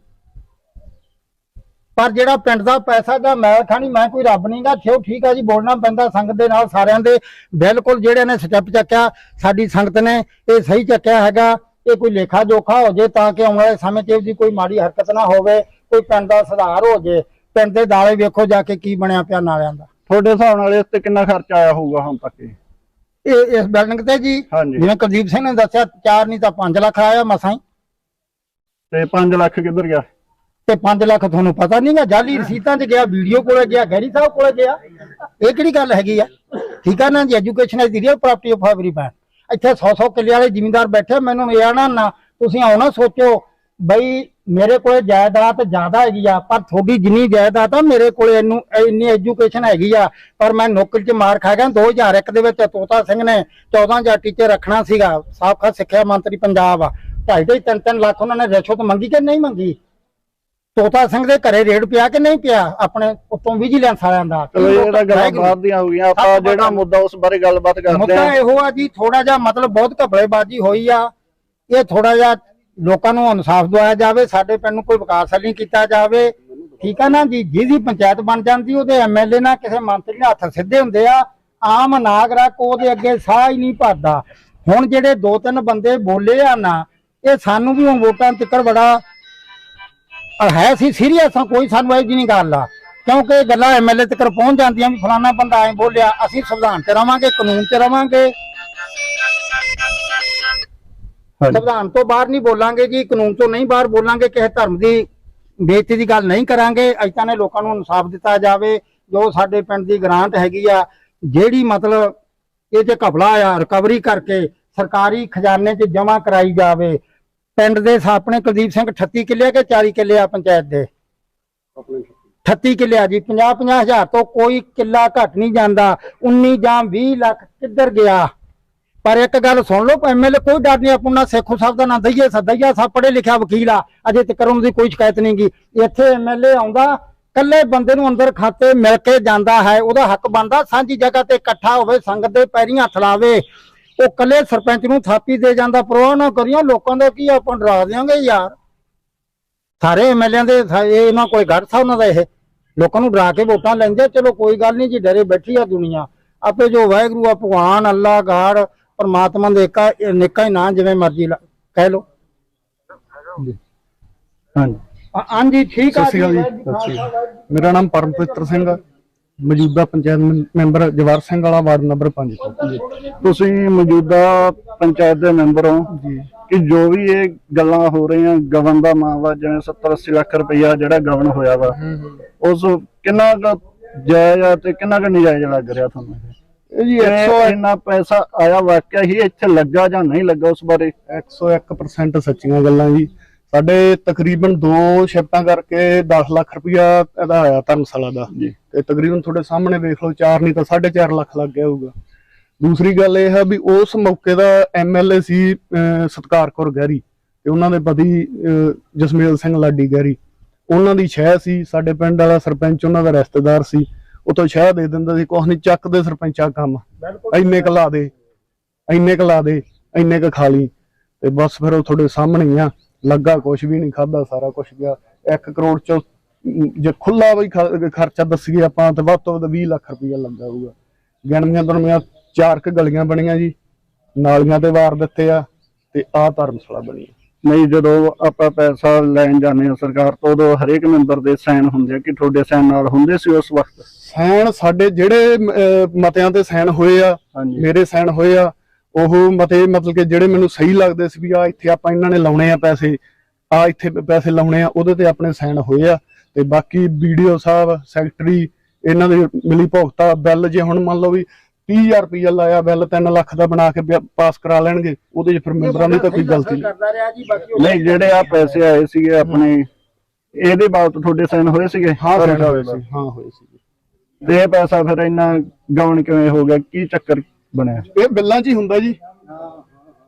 ਪਰ ਜਿਹੜਾ ਪਿੰਡ ਦਾ ਪੈਸਾ ਦਾ ਮੈਂ ਖਾਣੀ ਮੈਂ ਕੋਈ ਰੱਬ ਨਹੀਂਗਾ ਠਿਓ ਠੀਕ ਆ ਜੀ ਬੋਲਣਾ ਪੈਂਦਾ ਸੰਗਤ ਦੇ ਨਾਲ ਸਾਰਿਆਂ ਦੇ। ਬਿਲਕੁਲ ਜਿਹੜੇ ਨੇ ਸਟੈਪ ਚੱਕਿਆ ਸਾਡੀ ਸੰਗਤ ਨੇ ਇਹ ਸਹੀ ਚੱਕਿਆ ਹੈਗਾ। ਇਹ ਕੋਈ ਲੇਖਾ ਜੋਖਾ ਹੋ ਜੇ ਤਾਂ ਕਿ ਆਉਣ ਵਾਲੇ ਸਮੇਂ 'ਚ ਇਹਦੀ ਕੋਈ ਮਾੜੀ ਹਰਕਤ ਨਾ ਹੋਵੇ ਕੋਈ ਪਿੰਡ ਦਾ ਸੁਧਾਰ ਹੋ ਜੇ। ਪਿੰਡ ਦੇ ਦਾਲੇ ਵੇਖੋ ਜਾ ਕੇ ਕੀ ਬਣਿਆ ਪਿਆ ਨਾਲਿਆਂ ਦਾ। ਤੁਹਾਡੇ ਹਿਸਾਬ ਨਾਲ ਇਸ ਤੇ ਕਿੰਨਾ ਖਰਚਾ ਆਇਆ ਹੋਊਗਾ ਹੁਣ ਤੱਕ ਇਹ? ਇਸ ਬਿਲਡਿੰਗ ਤੇ ਜੀ ਜਿਵੇਂ ਕੁਲਦੀਪ ਸਿੰਘ ਨੇ ਦੱਸਿਆ 4 ਨਹੀਂ ਤਾਂ 5 ਲੱਖ ਆਇਆ ਮਸਾਂ ਤੇ 5 ਲੱਖ ਕਿੱਧਰ ਗਿਆ? ਤੇ 5 ਲੱਖ ਤੁਹਾਨੂੰ ਪਤਾ ਨਹੀਂਗਾ ਜਾਲੀ ਰਸੀਦਾਂ 'ਚ ਗਿਆ, ਵੀਡੀਓ ਕੋਲੇ ਗਿਆ ਗੈਰੀ ਸਾਹਿਬ ਕੋਲੇ ਗਿਆ। ਇਹ ਕਿਹੜੀ ਗੱਲ ਹੈਗੀ ਆ? ਠੀਕ ਆ ਨਾ ਜੀ? Education is the real property of every man ਇੱਥੇ 100-100 ਕਿੱਲੇ ਵਾਲੇ ਜ਼ਿਮੀਂਦਾਰ ਬੈਠੇ, ਮੈਨੂੰ ਇਹ ਆਣਾ ਨਾ। ਤੁਸੀਂ ਆਉਣਾ ਸੋਚੋ। ਬਈ ਮੇਰੇ ਕੋਲੇ ਜਾਇਦਾਦ ਜ਼ਿਆਦਾ ਹੈਗੀ ਆ, ਪਰ ਤੁਹਾਡੀ ਜਿੰਨੀ ਜਾਇਦਾਦ ਆ, ਮੇਰੇ ਕੋਲੇ ਇਹਨੂੰ ਇੰਨੀ ਐਜੂਕੇਸ਼ਨ ਹੈਗੀ ਆ। ਪਰ ਮੈਂ ਨੌਕਰੀ 'ਚ ਮਾਰ ਖਾ ਗਿਆ। 2001 ਦੇ ਵਿੱਚ ਤੋਤਾ ਸਿੰਘ ਨੇ 14000 ਟੀਚਰ ਰੱਖਣਾ ਸੀਗਾ। ਸਾਬਕਾ ਸਿੱਖਿਆ ਮੰਤਰੀ ਪੰਜਾਬ ਆ। ਢਾਈ ਢਾਈ ਤਿੰਨ ਤਿੰਨ ਲੱਖ ਉਹਨਾਂ ਨੇ ਰਿਸ਼ਵਤ ਮੰਗੀ ਕਿ ਨਹੀਂ ਮੰਗੀ? ਤੋਤਾ ਸਿੰਘ ਦੇ ਘਰੇ ਰੇਡ ਪਿਆ ਕਿ ਨਹੀਂ ਪਿਆ? ਆਪਣੇ ਉੱਤੋਂ ਵਿਜੀਲੈਂਸ ਵਾਲਿਆਂ ਦਾ। ਚਲੋ ਤਾਂ ਗੱਲਾਂ। ਬਾਅਦ ਦੀਆਂ ਹੋ ਗਈਆਂ। ਆਪਾਂ ਜਿਹੜਾ ਮੁੱਦਾ ਉਸ ਬਾਰੇ ਗੱਲਬਾਤ ਕਰਦੇ ਮੁੱਦਾ ਹਾਂ। ਇਹੋ ਆ ਜੀ ਥੋੜਾ ਜਿਹਾ ਮਤਲਬ ਬਹੁਤ ਘਪਲੇਬਾਜ਼ੀ ਹੋਈ ਆ। ਇਹ ਥੋੜਾ ਜਿਹਾ ਲੋਕਾਂ ਨੂੰ ਇਨਸਾਫ ਦਵਾਇਆ ਜਾਵੇ ਸਾਡੇ ਪਿੰਡ ਨੂੰ ਕੋਈ ਵਿਕਾਸ ਨਹੀਂ ਕੀਤਾ ਜਾਵੇ। ਠੀਕ ਆ ਨਾ ਜੀ? ਜਿਹਦੀ ਪੰਚਾਇਤ ਬਣ ਜਾਂਦੀ ਉਹਦੇ ਐਮਐਲਏ ਨਾਲ ਕਿਸੇ ਮੰਤਰੀ ਨਾਲ ਹੱਥ ਸਿੱਧੇ ਹੁੰਦੇ ਆ। ਆਮ ਨਾਗਰਿਕ ਉਹਦੇ ਅੱਗੇ ਸਾਹ ਹੀ ਨਹੀਂ ਭਰਦਾ। ਹੁਣ ਜਿਹੜੇ ਦੋ ਤਿੰਨ ਬੰਦੇ ਬੋਲੇ ਆ ਨਾ ਇਹ ਸਾਨੂੰ ਵੀ ਵੋਟਾਂ ਤਿੱਕਰ ਬੜਾ ਅਹ ਹੈ ਸੀ ਸੀਰੀਅਸ ਆ ਕੋਈ ਸਾਨੂੰ ਇਹ ਜੀ ਨਹੀਂ ਗੱਲ ਆ। ਕਿਉਂਕਿ ਇਹ ਗੱਲਾਂ ਐਮਐਲਏ ਤੱਕ ਪਹੁੰਚ ਜਾਂਦੀਆਂ ਵੀ ਫਲਾਣਾ ਬੰਦਾ ਐ ਬੋਲਿਆ ਅਸੀਂ ਸੰਵਿਧਾਨ 'ਚ ਰਵਾਂਗੇ ਕਾਨੂੰਨ 'ਚ ਰਵਾਂਗੇ। ਸੰਵਿਧਾਨ ਤੋਂ ਬਾਹਰ ਨਹੀਂ ਬੋਲਾਂਗੇ ਜੀ ਕਾਨੂੰਨ ਤੋਂ ਨਹੀਂ ਬਾਹਰ ਬੋਲਾਂਗੇ ਕਿਸੇ ਧਰਮ ਦੀ ਬੇਇੱਜ਼ਤੀ ਦੀ ਗੱਲ ਨਹੀਂ ਕਰਾਂਗੇ। ਅਜਿਹਾ ਨੇ ਲੋਕਾਂ ਨੂੰ ਇਨਸਾਫ ਦਿੱਤਾ ਜਾਵੇ ਜੋ ਸਾਡੇ ਪਿੰਡ ਦੀ ਗ੍ਰਾਂਟ ਹੈਗੀ ਆ ਜਿਹੜੀ ਮਤਲਬ ਇਹ ਤੇ ਘਪਲਾ ਆ ਰਿਕਵਰੀ ਕਰਕੇ ਸਰਕਾਰੀ ਖਜ਼ਾਨੇ 'ਚ ਜਮ੍ਹਾਂ ਕਰਾਈ ਜਾਵੇ ਪਿੰਡ ਦੇ ਆਪਣੇ ਕੁਲਦੀਪ ਸਿੰਘ 38 ਕਿੱਲੇ ਕਿ 40 ਕਿੱਲੇ ਆ ਪੰਚਾਇਤ ਦੇ? 38 ਕਿੱਲੇ ਆ ਜੀ 50 50 ਹਜ਼ਾਰ ਤੋਂ ਕੋਈ ਕਿੱਲਾ ਘਟ ਨਹੀਂ ਜਾਂਦਾ 19 ਜਾਂ 20 ਲੱਖ ਕਿੱਧਰ ਗਿਆ? ਪਰ ਇੱਕ ਗੱਲ ਸੁਣ ਲਓ ਐਮਐਲਏ ਕੋਈ ਡਰ ਨਹੀਂ ਆਪਣਾ ਸੇਖੂ ਸਾਹਿਬ ਦਾ ਨਾਂ ਦਈਏ ਸਦਈਆ ਸਾਹਿਬ ਪੜ੍ਹੇ ਲਿਖਿਆ ਵਕੀਲ ਆ ਅਜੇ ਤੱਕ ਉਹਨਾਂ ਦੀ ਕੋਈ ਸ਼ਿਕਾਇਤ ਨਹੀਂ ਗੀ ਇੱਥੇ ਐਮਐਲਏ ਆਉਂਦਾ ਕੱਲੇ ਬੰਦੇ ਨੂੰ ਅੰਦਰ ਖਾਤੇ ਮਿਲ ਕੇ ਜਾਂਦਾ ਹੈ ਉਹਦਾ ਹੱਕ ਬਣਦਾ ਸਾਂਝੀ ਜਗ੍ਹਾ ਤੇ ਇਕੱਠਾ ਹੋਵੇ ਸੰਗਤ ਦੇ ਪੈਰੀਂ ਹੱਥ ਲਾਵੇ। ਉਹ ਕੱਲੇ ਸਰਪੰਚ ਨੂੰ ਥਾਪੀ ਦੇ ਜਾਂਦਾ ਪਰਵਾਹ ਨਾ ਕਰੀਓ ਲੋਕਾਂ ਦਾ ਕੀ ਆਪਾਂ ਡਰਾ ਦਿਆਂਗੇ ਯਾਰ? ਸਾਰੇ ਐਮਐਲਏ ਦੇ ਇਹ ਇਹਨਾਂ ਕੋਈ ਘਰ ਥਾ ਉਹਨਾਂ ਦਾ ਇਹ। ਲੋਕਾਂ ਨੂੰ ਡਰਾ ਕੇ ਵੋਟਾਂ ਲੈਂਦੇ ਚਲੋ ਕੋਈ ਗੱਲ ਨਹੀਂ ਜੀ ਡਰੇ ਬੈਠੀ ਆ ਦੁਨੀਆ। ਆਪੇ ਜੋ ਵਾਹਿਗੁਰੂ ਆ ਭਗਵਾਨ ਅੱਲਾ ਗਾੜ ਪਰਮਾਤਮਾ ਦੇ ਏਕਾ ਨਿੱਕਾ ਹੀ ਨਾਂ ਜਿਵੇਂ ਮਰਜ਼ੀ ਕਹਿ ਲੋ ਹਾਂਜੀ। ਹਾਂਜੀ ਠੀਕ ਆ ਜੀ। ਮੇਰਾ ਨਾਮ ਪਰਮਪਿੱਤਰ ਸਿੰਘ ਆ। ਮੌਜੂਦਾ ਪੰਚਾਇਤ ਮੈਂ- ਮੈਂਬਰ ਜਵਾਰ ਸਿੰਘ ਵਾਲਾ ਵਾਰਡ ਨੰਬਰ 5 ਤੋਂ। ਤੁਸੀਂ ਮੌਜੂਦਾ ਪੰਚਾਇਤ ਦੇ ਮੈਂਬਰ ਹੋ ਜੀ। ਕਿ ਜੋ ਵੀ ਇਹ ਗੱਲਾਂ ਹੋ ਰਹੀਆਂ ਗਵਨ ਦਾ ਮਾਮਲਾ ਜਿਵੇਂ 70 80 ਲੱਖ ਰੁਪਈਆ ਜਿਹੜਾ ਗਵਨ ਹੋਇਆ ਵਾ ਉਸ ਕਿੰਨਾ ਕੁ ਜਾਇਜ਼ ਆ ਤੇ ਕਿੰਨਾ ਕੁ ਨਜਾਇਜ਼ ਲੱਗ ਰਿਹਾ ਤੁਹਾਨੂੰ? ਇਹ? ਇਹ ਜੀ ਤੇ 100 ਇੰਨਾ ਪੈਸਾ ਆਇਆ ਵਾਕਿਆ ਹੀ ਇੱਥੇ ਲੱਗਾ ਜਾਂ ਨਹੀਂ ਲੱਗਾ ਉਸ ਬਾਰੇ? 101% ਸੱਚੀਆਂ ਗੱਲਾਂ ਜੀ। ਸਾਡੇ ਤਕਰੀਬਨ ਦੋ ਸ਼ਿਫਟਾਂ ਕਰਕੇ 10 ਲੱਖ ਰੁਪਇਆ ਇਹਦਾ ਆਇਆ ਧਰਮਸ਼ਾਲਾ ਦਾ। ਤੇ ਤਕਰੀਬਨ ਤੁਹਾਡੇ ਸਾਹਮਣੇ ਵੇਖ ਲਓ 4 ਨਹੀਂ ਤਾਂ 4.5 ਲੱਖ ਲੱਗ ਗਿਆ ਹੋਊਗਾ। ਦੂਸਰੀ ਗੱਲ ਇਹ ਹੈ ਵੀ ਉਸ ਮੌਕੇ ਦਾ ਐਮਐਲਏ ਸੀ ਸਤਕਾਰ ਕੌਰ ਗਹਿਰੀ ਤੇ ਉਹਨਾਂ ਦੇ ਪਤੀ ਜਸਮੇਲ ਸਿੰਘ ਲਾਡੀ ਗਹਿਰੀ। ਉਹਨਾਂ ਦੀ ਸ਼ਹਿ ਸੀ ਸਾਡੇ ਪਿੰਡ ਵਾਲਾ ਸਰਪੰਚ ਉਹਨਾਂ ਦਾ ਰਿਸ਼ਤੇਦਾਰ ਸੀ। ਉਤੋਂ ਸ਼ਹਿ ਦੇ ਦਿੰਦਾ ਸੀ ਕੁਛ ਨਹੀਂ ਚੱਕਦੇ ਸਰਪੰਚਾ ਕੰਮ। ਇੰਨੇ ਕੁ ਲਾ ਦੇ ਇੰਨੇ ਕੁ ਲਾ ਦੇ ਇੰਨੇ ਕੁ ਖਾ ਲਈ। ਤੇ ਬਸ ਫਿਰ ਉਹ ਤੁਹਾਡੇ ਸਾਹਮਣੇ ਆ। ਲੱਗਾ ਕੁਛ ਵੀ ਨਹੀਂ ਖਾਦਾ ਸਾਰਾ ਕੁਛ ਗਿਆ। 1 ਕਰੋੜ ਚ ਜੇ ਖੁੱਲਾ ਵੀ ਖ- ਖਰਚਾ ਦੱਸੀਏ ਆਪਾਂ ਤੇ ਵੱਧ ਤੋਂ ਵੱਧ 20 ਲੱਖ ਰੁਪਇਆ ਲੱਗਾ ਹੋਊਗਾ। ਗਿਣਵੀਆਂ ਤੁਹਾਨੂੰ ਚਾਰ ਕ ਗਲੀਆਂ ਬਣੀਆਂ ਜੀ ਨਾਲੀਆਂ ਤੇ ਵਾਰ ਦਿੱਤੇ ਆ ਤੇ ਆਹ ਧਰਮਸ਼ਾਲਾ ਬਣੀ ਆ। ਨਹੀਂ ਜਦੋਂ ਆਪਾਂ ਪੈਸਾ ਲੈਣ ਜਾਂਦੇ ਹਾਂ ਸਰਕਾਰ ਤੋਂ ਉਦੋਂ ਹਰੇਕ ਮੈਂਬਰ ਦੇ ਸਾਈਨ ਹੁੰਦੇ ਆ ਕਿ ਤੁਹਾਡੇ ਸਾਈਨ ਨਾਲ ਹੁੰਦੇ ਸੀ ਉਸ ਵਕਤ? ਸਾਈਨ ਸਾਡੇ ਜਿਹੜੇ ਮਤਿਆਂ ਤੇ ਸਾਈਨ ਹੋਏ ਆ ਮੇਰੇ ਸਾਈਨ ਹੋਏ ਆ ਉਹ ਮਤੇ ਮਤਲਬ ਕਿ ਜਿਹੜੇ ਮੈਨੂੰ ਸਹੀ ਲੱਗਦੇ ਸੀ ਵੀ ਆ ਇੱਥੇ ਆਪਾਂ ਇਹਨਾਂ ਨੇ ਲਾਉਣੇ ਆ ਪੈਸੇ ਆ ਇੱਥੇ ਪੈਸੇ ਲਾਉਣੇ ਆ ਉਹਦੇ ਤੇ ਆਪਣੇ ਸਾਈਨ ਹੋਏ ਆ। ਤੇ ਬਾਕੀ ਵੀਡੀਓ ਸਾਹਿਬ ਸੈਕਟਰੀ ਇਹਨਾਂ ਦੇ ਮਿਲੀ ਭੁਗਤਾ ਬਿੱਲ ਜੇ ਹੁਣ ਮੰਨ ਲਓ ਵੀ 30000 ਰੁਪਇਆ ਲਾਇਆ ਬਿੱਲ 3 ਲੱਖ ਦਾ ਬਣਾ ਕੇ ਪਾਸ ਕਰਾ ਲੈਣਗੇ ਉਹਦੇ 'ਚ ਫਿਰ ਮੈਂਬਰਾਂ ਦੀ ਤਾਂ ਕੋਈ ਗਲਤੀ ਨਹੀਂ ਨਹੀਂ ਜਿਹੜੇ ਆ ਪੈਸੇ ਆਏ ਸੀਗੇ ਆਪਣੇ ਇਹਦੇ ਬਾਬਤ ਤੁਹਾਡੇ ਸਾਈਨ ਹੋਏ ਸੀਗੇ? ਹਾਂ ਹੋਏ ਸੀ ਹਾਂ ਹੋਏ ਸੀ ਤੇ ਇਹ ਪੈਸਾ ਫਿਰ ਇੰਨਾ ਗਾਉਣ ਕਿਵੇਂ ਹੋ ਗਿਆ? ਕੀ ਚੱਕਰ ਬਣਿਆ। ਇਹ ਬਿੱਲਾਂ 'ਚ ਹੀ ਹੁੰਦਾ ਜੀ।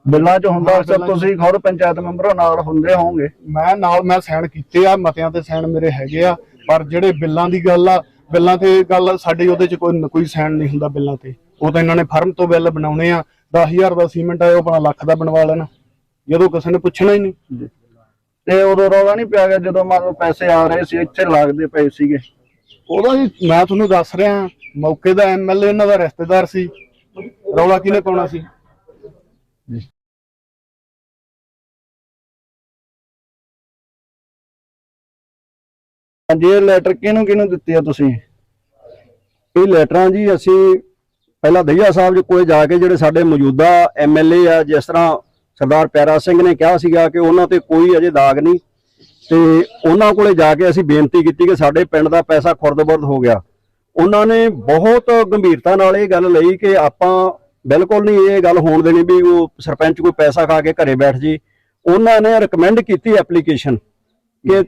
ਬਿੱਲਾਂ 'ਚ ਹੁੰਦਾ 'ਚ। ਤੁਸੀਂ ਖੁਦ ਪੰਚਾਇਤ ਮੈਂਬਰੋਂ ਨਾਲ ਹੁੰਦੇ ਹੋਵੋਗੇ। ਮੈਂ ਨਾਲ ਮੈਂ ਸਾਈਨ ਕੀਤੇ ਆ ਮਤਿਆਂ ਤੇ ਸਾਈਨ ਮੇਰੇ ਹੈਗੇ ਆ ਪਰ ਜਿਹੜੇ ਬਿੱਲਾਂ ਦੀ ਗੱਲ ਆ ਬਿੱਲਾਂ ਤੇ ਗੱਲ ਸਾਡੇ ਉਹਦੇ ਚ ਕੋਈ ਕੋਈ ਸਾਈਨ ਨਹੀਂ ਹੁੰਦਾ ਬਿੱਲਾਂ ਤੇ। ਉਹ ਤਾਂ ਇਹਨਾਂ ਨੇ ਫਰਮ ਤੋਂ ਬਿੱਲ ਬਣਾਉਣੇ ਆ 10000 ਦਾ ਸੀਮੈਂਟ ਆਇਆ ਉਹ ਆਪਣਾ ਲੱਖ ਦਾ ਬਣਵਾ ਲੈਣਾ। ਜਦੋਂ ਕਿਸੇ ਨੇ ਪੁੱਛਣਾ ਹੀ ਨਹੀਂ। ਤੇ ਉਦੋਂ ਰੌਲਾ ਨਹੀਂ ਪਿਆ ਗਿਆ ਜਦੋਂ ਮੰਨ ਲਓ ਪੈਸੇ ਆ ਰਹੇ ਸੀ ਇੱਥੇ ਲੱਗਦੇ ਪਏ ਸੀਗੇ? ਉਹਦਾ ਜੀ ਮੈਂ ਤੁਹਾਨੂੰ ਦੱਸ ਰਿਹਾ ਮੌਕੇ ਦਾ ਐਮਐਲਏ ਇਹਨਾਂ ਦਾ ਰਿਸ਼ਤੇਦਾਰ ਸੀ। ਰੌਲਾ ਕਿਹਨੇ ਪਾਉਣਾ ਸੀ? ਹਾਂਜੀ, ਇਹ ਲੈਟਰ ਕਿਹਨੂੰ ਕਿਹਨੂੰ ਦਿੱਤੀ ਆ ਤੁਸੀਂ? ਇਹ ਲੈਟਰਾਂ ਜੀ, ਅਸੀਂ ਪਹਿਲਾਂ ਦਈਆ ਸਾਹਿਬ ਜੀ ਕੋਲੇ ਜਾ ਕੇ ਜਿਹੜੇ ਸਾਡੇ ਮੌਜੂਦਾ ਐਮਐਲਏ ਆ, ਜਿਸ ਤਰ੍ਹਾਂ ਸਰਦਾਰ ਪਿਆਰਾ ਸਿੰਘ ਨੇ ਕਿਹਾ ਸੀਗਾ ਕਿ ਉਹਨਾਂ ਤੇ ਕੋਈ ਅਜੇ ਦਾਗ ਨਹੀਂ। ਤੇ ਉਹਨਾਂ ਕੋਲੇ ਜਾ ਕੇ ਅਸੀਂ ਬੇਨਤੀ ਕੀਤੀ ਕਿ ਸਾਡੇ ਪਿੰਡ ਦਾ ਪੈਸਾ ਖੁਰਦ-ਬੁਰਦ ਹੋ ਗਿਆ। ਉਹਨਾਂ ਨੇ ਬਹੁਤ ਗੰਭੀਰਤਾ ਨਾਲ ਇਹ ਗੱਲ ਲਈ ਕਿ ਆਪਾਂ ਬਿਲਕੁਲ ਨਹੀਂ ਇਹ ਗੱਲ ਹੋਣ ਦੇਣੀ ਵੀ ਉਹ ਸਰਪੰਚ ਕੋਈ ਪੈਸਾ ਖਾ ਕੇ ਘਰੇ ਬੈਠ ਜੀ। ਉਹਨਾਂ ਨੇ ਰეკਮੈਂਡ ਕੀਤੀ ਐਪਲੀਕੇਸ਼ਨ ਕਿ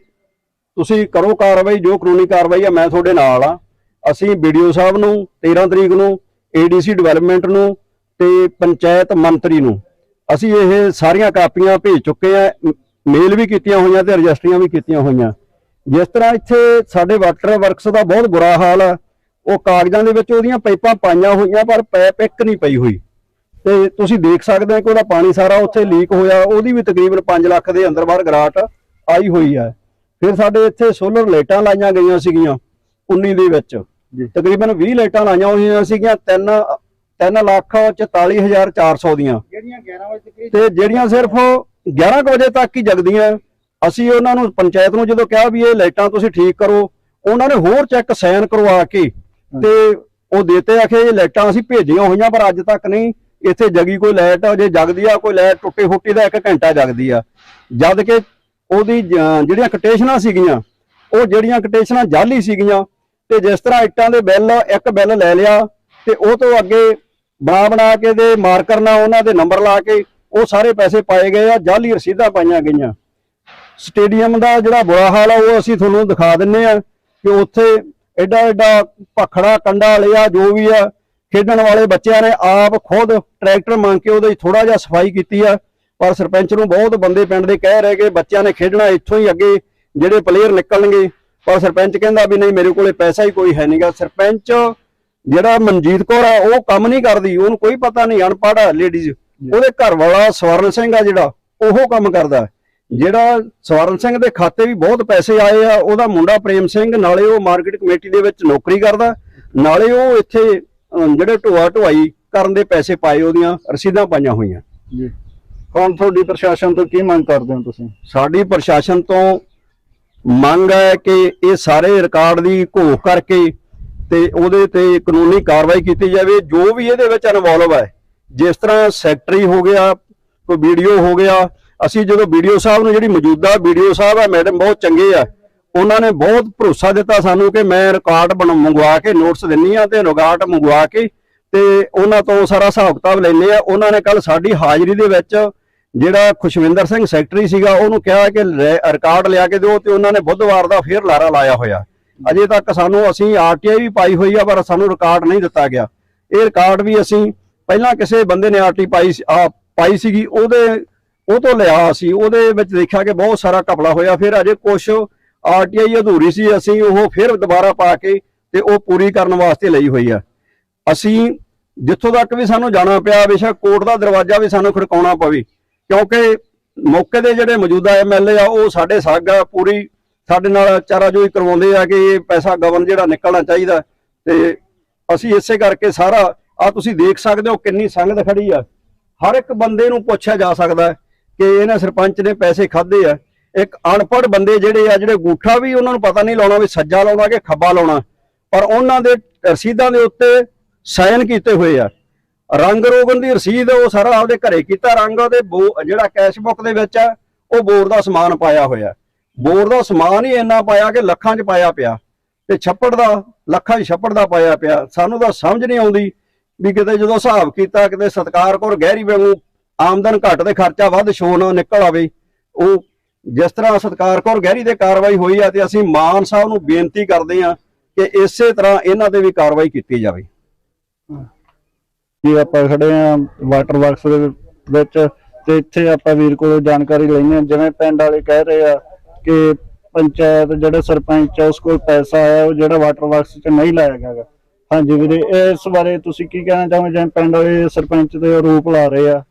ਤੁਸੀਂ ਕਰੋ ਕਾਰਵਾਈ ਜੋ ਕਾਨੂੰਨੀ ਕਾਰਵਾਈ ਆ ਮੈਂ ਤੁਹਾਡੇ ਨਾਲ ਆ। ਅਸੀਂ ਵੀਡੀਓ ਸਾਹਿਬ ਨੂੰ 13 ਤਰੀਕ ਨੂੰ ਏਡੀਸੀ ਡਿਵੈਲਪਮੈਂਟ ਨੂੰ ਤੇ ਪੰਚਾਇਤ ਮੰਤਰੀ ਨੂੰ ਅਸੀਂ ਇਹ ਸਾਰੀਆਂ ਕਾਪੀਆਂ ਭੇਜ ਚੁੱਕੇ ਆ ਮੇਲ ਵੀ ਕੀਤੀਆਂ ਹੋਈਆਂ ਤੇ ਰਜਿਸਟਰੀਆਂ ਵੀ ਕੀਤੀਆਂ ਹੋਈਆਂ। ਜਿਸ ਤਰ੍ਹਾਂ ਇੱਥੇ ਸਾਡੇ ਵਾਟਰ ਵਰਕਸ ਦਾ ਬਹੁਤ ਬੁਰਾ ਹਾਲ ਆ। ਉਹ ਕਾਗਜ਼ਾਂ ਦੇ ਵਿੱਚ ਉਹਦੀਆਂ ਪਾਈਪਾਂ ਪਾਈਆਂ ਹੋਈਆਂ ਪਰ ਪੈਪ ਇੱਕ ਨਹੀਂ ਪਈ ਹੋਈ। ਤੇ ਤੁਸੀਂ ਦੇਖ ਸਕਦੇ ਹੋ ਕਿ ਉਹਦਾ ਪਾਣੀ ਸਾਰਾ ਉੱਥੇ ਲੀਕ ਹੋਇਆ। ਉਹਦੀ ਵੀ ਤਕਰੀਬਨ 5 ਲੱਖ ਦੇ ਅੰਦਰ ਬਾਹਰ ਗਰਾਟ ਆਈ ਹੋਈ ਹੈ। ਫਿਰ ਸਾਡੇ ਇੱਥੇ ਸੋਲਰ ਲਾਈਟਾਂ ਲਾਈਆਂ ਗਈਆਂ ਸੀਗੀਆਂ 19 ਦੇ ਵਿੱਚ। ਤਕਰੀਬਨ 20 ਲਾਈਟਾਂ ਲਾਈਆਂ ਹੋਈਆਂ ਸੀਗੀਆਂ 3 3 ਲੱਖ 44400 ਦੀਆਂ। ਜਿਹੜੀਆਂ 11 ਵਜੇ ਤੱਕ ਤੇ ਜਿਹੜੀਆਂ ਸਿਰਫ 11 ਕੁ ਵਜੇ ਤੱਕ ਹੀ ਜਗਦੀਆਂ। ਅਸੀਂ ਉਹਨਾਂ ਨੂੰ ਪੰਚਾਇਤ ਨੂੰ ਜਦੋਂ ਕਿਹਾ ਵੀ ਇਹ ਲਾਈਟਾਂ ਤੁਸੀਂ ਠੀਕ ਕਰੋ ਉਹਨਾਂ ਨੇ ਹੋਰ ਚੈੱਕ ਸਾਈਨ ਕਰਵਾ ਕੇ ਤੇ ਉਹ ਦੇਤੇ ਆਖੇ ਇਹ ਲਾਈਟਾਂ ਅਸੀਂ ਭੇਜੀਆਂ ਹੋਈਆਂ, ਪਰ ਅੱਜ ਤੱਕ ਨਹੀਂ। ਇੱਥੇ ਜਗੀ ਕੋਈ ਲਾਈਟ, ਜੇ ਜਗਦੀ ਆ, ਕੋਈ ਲਾਈਟ ਟੁੱਟੀ ਫੁੱਟੀ ਦਾ 1 ਘੰਟਾ ਜਗਦੀ ਆ। ਜਦ ਕਿ ਉਹਦੀ ਜਿਹੜੀਆਂ ਕਟੇਸ਼ਨਾਂ ਸੀਗੀਆਂ, ਉਹ ਜਿਹੜੀਆਂ ਕਟੇਸ਼ਨਾਂ ਜਾਲੀ ਸੀਗੀਆਂ, ਤੇ ਜਿਸ ਤਰ੍ਹਾਂ ਇੱਟਾਂ ਦੇ ਬਿੱਲ, ਇੱਕ ਬਿੱਲ ਲੈ ਲਿਆ, ਤੇ ਉਹ ਤੋਂ ਅੱਗੇ ਬਣਾ ਬਣਾ ਕੇ ਦੇ ਮਾਰਕਰ ਨਾਲ ਉਹਨਾਂ ਦੇ ਨੰਬਰ ਲਾ ਕੇ ਉਹ ਸਾਰੇ ਪੈਸੇ ਪਾਏ ਗਏ ਆ, ਜਾਲੀ ਰਸੀਦਾਂ ਪਾਈਆਂ ਗਈਆਂ। ਸਟੇਡੀਅਮ ਦਾ ਜਿਹੜਾ ਬੁਰਾ ਹਾਲ ਆ, ਉਹ ਅਸੀਂ ਤੁਹਾਨੂੰ ਦਿਖਾ ਦਿੰਨੇ ਆ ਕਿ ਉੱਥੇ ਐਡਾ ਐਡਾ ਭਖੜਾ ਕੰਡਾ ਲਿਆ, ਜੋ ਵੀ ਆ, ਖੇਡਣ ਵਾਲੇ ਬੱਚਿਆਂ ਨੇ ਆਪ ਖੁਦ ਟਰੈਕਟਰ ਮੰਗ ਕੇ ਉਹਦੇ ਥੋੜਾ ਜਿਹਾ ਸਫ਼ਾਈ ਕੀਤੀ ਆ, ਪਰ ਸਰਪੰਚ ਨੂੰ ਬਹੁਤ ਬੰਦੇ ਪਿੰਡ ਦੇ ਕਹਿ ਰਹੇ ਕਿ ਬੱਚਿਆਂ ਨੇ ਖੇਡਣਾ ਇੱਥੋਂ ਹੀ ਅੱਗੇ ਜਿਹੜੇ ਪਲੇਅਰ ਨਿਕਲਣਗੇ। ਪਰ ਸਰਪੰਚ ਕਹਿੰਦਾ ਵੀ ਨਹੀਂ, ਮੇਰੇ ਕੋਲੇ ਪੈਸਾ ਹੀ ਕੋਈ ਹੈ ਨਹੀਂਗਾ। ਸਰਪੰਚ ਜਿਹੜਾ ਮਨਜੀਤ ਕੌਰ ਆ, ਉਹ ਕੰਮ ਨਹੀਂ ਕਰਦੀ, ਉਹਨੂੰ ਕੋਈ ਪਤਾ ਨਹੀਂ, ਅਨਪੜ੍ਹ ਆ ਲੇਡੀਜ਼ ਉਹਦੇ ਘਰ ਵਾਲਾ ਸਵਰਨ ਸਿੰਘ ਆ ਜਿਹੜਾ, ਉਹ ਕੰਮ ਕਰਦਾ। ਜਿਹੜਾ ਸਵਰਨ ਸਿੰਘ ਦੇ ਖਾਤੇ ਵੀ ਬਹੁਤ ਪੈਸੇ ਆਏ ਆ ਉਹਦਾ ਮੁੰਡਾ ਪ੍ਰੇਮ ਸਿੰਘ ਨਾਲੇ ਉਹ ਮਾਰਕੀਟ ਕਮੇਟੀ ਦੇ ਵਿੱਚ ਨੌਕਰੀ ਕਰਦਾ ਨਾਲੇ ਉਹ ਇੱਥੇ ਜਿਹੜੇ ਢੋਆ ਢੁਆਈ ਕਰਨ ਦੇ ਪੈਸੇ ਪਾਏ ਉਹਦੀਆਂ ਰਸੀਦਾਂ ਪਾਈਆਂ ਹੋਈਆਂ। ਜੀ। ਹੁਣ ਤੁਹਾਡੀ ਪ੍ਰਸ਼ਾਸਨ ਤੋਂ ਕੀ ਮੰਗ ਕਰਦੇ ਹੋ ਤੁਸੀਂ? ਸਾਡੀ ਪ੍ਰਸ਼ਾਸਨ ਤੋਂ ਮੰਗ ਹੈ ਕਿ ਇਹ ਸਾਰੇ ਰਿਕਾਰਡ ਦੀ ਘੋਖ ਕਰਕੇ ਤੇ ਉਹਦੇ ਤੇ ਕਾਨੂੰਨੀ ਕਾਰਵਾਈ ਕੀਤੀ ਜਾਵੇ ਜੋ ਵੀ ਇਹਦੇ ਵਿੱਚ ਇਨਵੋਲਵ ਹੈ। ਜਿਸ ਤਰ੍ਹਾਂ ਸੈਕਟਰੀ ਹੋ ਗਿਆ ਕੋਈ ਵੀਡੀਓ ਹੋ ਗਿਆ ਅਸੀਂ ਜਦੋਂ ਵੀਡੀਓ ਸਾਹਿਬ ਨੂੰ ਜਿਹੜੀ ਮੌਜੂਦਾ ਵੀਡੀਓ ਸਾਹਿਬ ਆ, ਮੈਡਮ ਬਹੁਤ ਚੰਗੇ ਆ, ਉਹਨਾਂ ਨੇ ਬਹੁਤ ਭਰੋਸਾ ਦਿੱਤਾ ਸਾਨੂੰ ਕਿ ਮੈਂ ਰਿਕਾਰਡ ਬਣ, ਮੰਗਵਾ ਕੇ ਨੋਟਸ ਦਿੰਨੀ ਆ ਤੇ ਰਿਕਾਰਡ ਮੰਗਵਾ ਕੇ ਤੇ ਉਹਨਾਂ ਤੋਂ ਸਾਰਾ ਹਿਸਾਬ ਕਿਤਾਬ ਲੈਣੇ ਆ। ਉਹਨਾਂ ਨੇ ਕੱਲ ਸਾਡੀ ਹਾਜ਼ਰੀ ਦੇ ਵਿੱਚ ਜਿਹੜਾ ਖੁਸ਼ਵਿੰਦਰ ਸਿੰਘ ਸੈਕਟਰੀ ਸੀਗਾ, ਉਹਨੂੰ ਕਿਹਾ ਕਿ ਲੈ- ਰਿਕਾਰਡ ਲਿਆ ਕੇ ਦਿਓ ਤੇ ਉਹਨਾਂ ਨੇ ਬੁੱਧਵਾਰ ਦਾ ਫੇਰ ਲਾਰਾ ਲਾਇਆ ਹੋਇਆ। ਅਜੇ ਤੱਕ ਸਾਨੂੰ, ਅਸੀਂ ਆਰਟੀਆਈ ਵੀ ਪਾਈ ਹੋਈ ਆ, ਪਰ ਸਾਨੂੰ ਰਿਕਾਰਡ ਨਹੀਂ ਦਿੱਤਾ ਗਿਆ। ਇਹ ਰਿਕਾਰਡ ਵੀ ਅਸੀਂ ਪਹਿਲਾਂ ਕਿਸੇ ਬੰਦੇ ਨੇ ਆਰਟੀ ਪਾਈ ਸੀ- ਪਾਈ ਸੀਗੀ, ਉਹਦੇ ਉਹ ਤੋਂ ਲਿਆ ਸੀ, ਉਹਦੇ ਵਿੱਚ ਦੇਖਿਆ ਕਿ ਬਹੁਤ ਸਾਰਾ ਘਪਲਾ ਹੋਇਆ, ਫਿਰ ਅਜੇ ਕੁਝ ਆਰਟੀਆਈ ਅਧੂਰੀ ਸੀ, ਅਸੀਂ ਉਹ ਫਿਰ ਦੁਬਾਰਾ ਪਾ ਕੇ ਤੇ ਉਹ ਪੂਰੀ ਕਰਨ ਵਾਸਤੇ ਲਈ ਹੋਈ ਆ। ਅਸੀਂ ਜਿੱਥੋਂ ਤੱਕ ਵੀ ਸਾਨੂੰ ਜਾਣਾ ਪਿਆ, ਬੇਸ਼ੱਕ ਕੋਰਟ ਦਾ ਦਰਵਾਜ਼ਾ ਵੀ ਸਾਨੂੰ ਖੜਕਾਉਣਾ ਪਵੇ, ਕਿਉਂਕਿ ਮੌਕੇ ਦੇ ਜਿਹੜੇ ਮੌਜੂਦਾ ਐਮਐਲਏ ਆ, ਉਹ ਸਾਡੇ ਸਾਗਾ ਪੂਰੀ ਸਾਡੇ ਨਾਲ ਚਾਰਾਜੋਈ ਕਰਵਾਉਂਦੇ ਆ ਕਿ ਇਹ ਪੈਸਾ ਗਵਨ ਜਿਹੜਾ ਨਿਕਲਣਾ ਚਾਹੀਦਾ ਤੇ ਅਸੀਂ ਇਸੇ ਕਰਕੇ ਸਾਰਾ ਆ ਤੁਸੀਂ ਦੇਖ ਸਕਦੇ ਹੋ ਕਿੰਨੀ ਸੰਗਤ ਖੜੀ ਆ। ਹਰ ਇੱਕ ਬੰਦੇ ਨੂੰ ਪੁੱਛਿਆ ਜਾ ਸਕਦਾ। ਕਿ ਇਹਨਾਂ ਸਰਪੰਚ ਨੇ ਪੈਸੇ ਖਾਦੇ ਆ। ਇੱਕ ਅਨਪੜ੍ਹ ਬੰਦੇ ਜਿਹੜੇ ਆ, ਜਿਹੜੇ ਗੂਠਾ ਵੀ ਉਹਨਾਂ ਨੂੰ ਪਤਾ ਨਹੀਂ ਲਾਉਣਾ ਵੀ ਸੱਜਾ ਲਾਉਣਾ ਕਿ ਖੱਬਾ ਲਾਉਣਾ। ਪਰ ਉਹਨਾਂ ਦੇ ਰਸੀਦਾਂ ਦੇ ਉੱਤੇ ਸਾਈਨ ਕੀਤੇ ਹੋਏ ਆ। ਰੰਗ ਰੋਗਨ ਦੀ ਰਸੀਦ ਉਹ ਸਾਰਾ ਆਪਦੇ ਘਰੇ ਕੀਤਾ। ਰੰਗ ਉਹਦੇ ਜਿਹੜਾ ਕੈਸ਼ ਬੁੱਕ ਦੇ ਵਿੱਚ ਆ, ਉਹ ਬੋਰ ਦਾ ਸਮਾਨ ਪਾਇਆ ਹੋਇਆ। ਬੋਰ ਦਾ ਸਮਾਨ ਹੀ ਇੰਨਾ ਪਾਇਆ ਕਿ ਲੱਖਾਂ 'ਚ ਪਾਇਆ ਪਿਆ। ਤੇ ਛੱਪੜ ਦਾ, ਲੱਖਾਂ 'ਚ ਛੱਪੜ ਦਾ ਪਾਇਆ ਪਿਆ। ਸਾਨੂੰ ਤਾਂ ਸਮਝ ਨਹੀਂ ਆਉਂਦੀ ਵੀ ਕਿਤੇ ਜਦੋਂ ਹਿਸਾਬ ਕੀਤਾ, ਕਿਤੇ ਸਤਕਾਰ ਕੋਰ ਗਹਿਰੀ ਵਾਂਗੂ ਆਮਦਨ ਘੱਟ ਤੇ ਖਰਚਾ ਵੱਧ ਸ਼ੋਨ ਨਿਕਲ ਆਵੇ। ਉਹ ਜਿਸ ਤਰ੍ਹਾਂ ਸਤਕਾਰ ਕੌਰ ਗਹਿਰੀ ਦੇ ਕਾਰਵਾਈ ਹੋਈ ਆ ਤੇ ਅਸੀਂ ਮਾਨ ਸਾਹਿਬ ਨੂੰ ਬੇਨਤੀ ਕਰਦੇ ਆ ਕਿ ਇਸੇ ਤਰ੍ਹਾਂ ਇਹਨਾਂ ਤੇ ਵੀ ਕਾਰਵਾਈ ਕੀਤੀ ਜਾਵੇ। ਜੀ ਆਪਾਂ ਖੜੇ ਆ ਵਾਟਰ ਵਰਕਸ ਦੇ ਵਿੱਚ ਤੇ ਇੱਥੇ ਆਪਾਂ ਵੀਰ ਕੋਲੋਂ ਜਾਣਕਾਰੀ ਲੈਣੀ ਜਿਵੇਂ ਪਿੰਡ ਵਾਲੇ ਕਹਿ ਰਹੇ ਆ ਕਿ ਪੰਚਾਇਤ ਜਿਹੜੇ ਸਰਪੰਚ ਆ ਉਸ ਕੋਲ ਪੈਸਾ ਆਇਆ ਉਹ ਜਿਹੜਾ ਵਾਟਰ ਵਰਕਸ 'ਚ ਨਹੀਂ ਲਾਇਆ ਗਿਆ। ਹਾਂਜੀ ਵੀਰੇ ਇਸ ਬਾਰੇ ਤੁਸੀਂ ਕੀ ਕਹਿਣਾ ਚਾਹੋਗੇ? ਜਿਵੇਂ ਪਿੰਡ ਵਾਲੇ ਸਰਪੰਚ ਤੇ ਆਰੋਪ ਲਾ ਰਹੇ ਆ।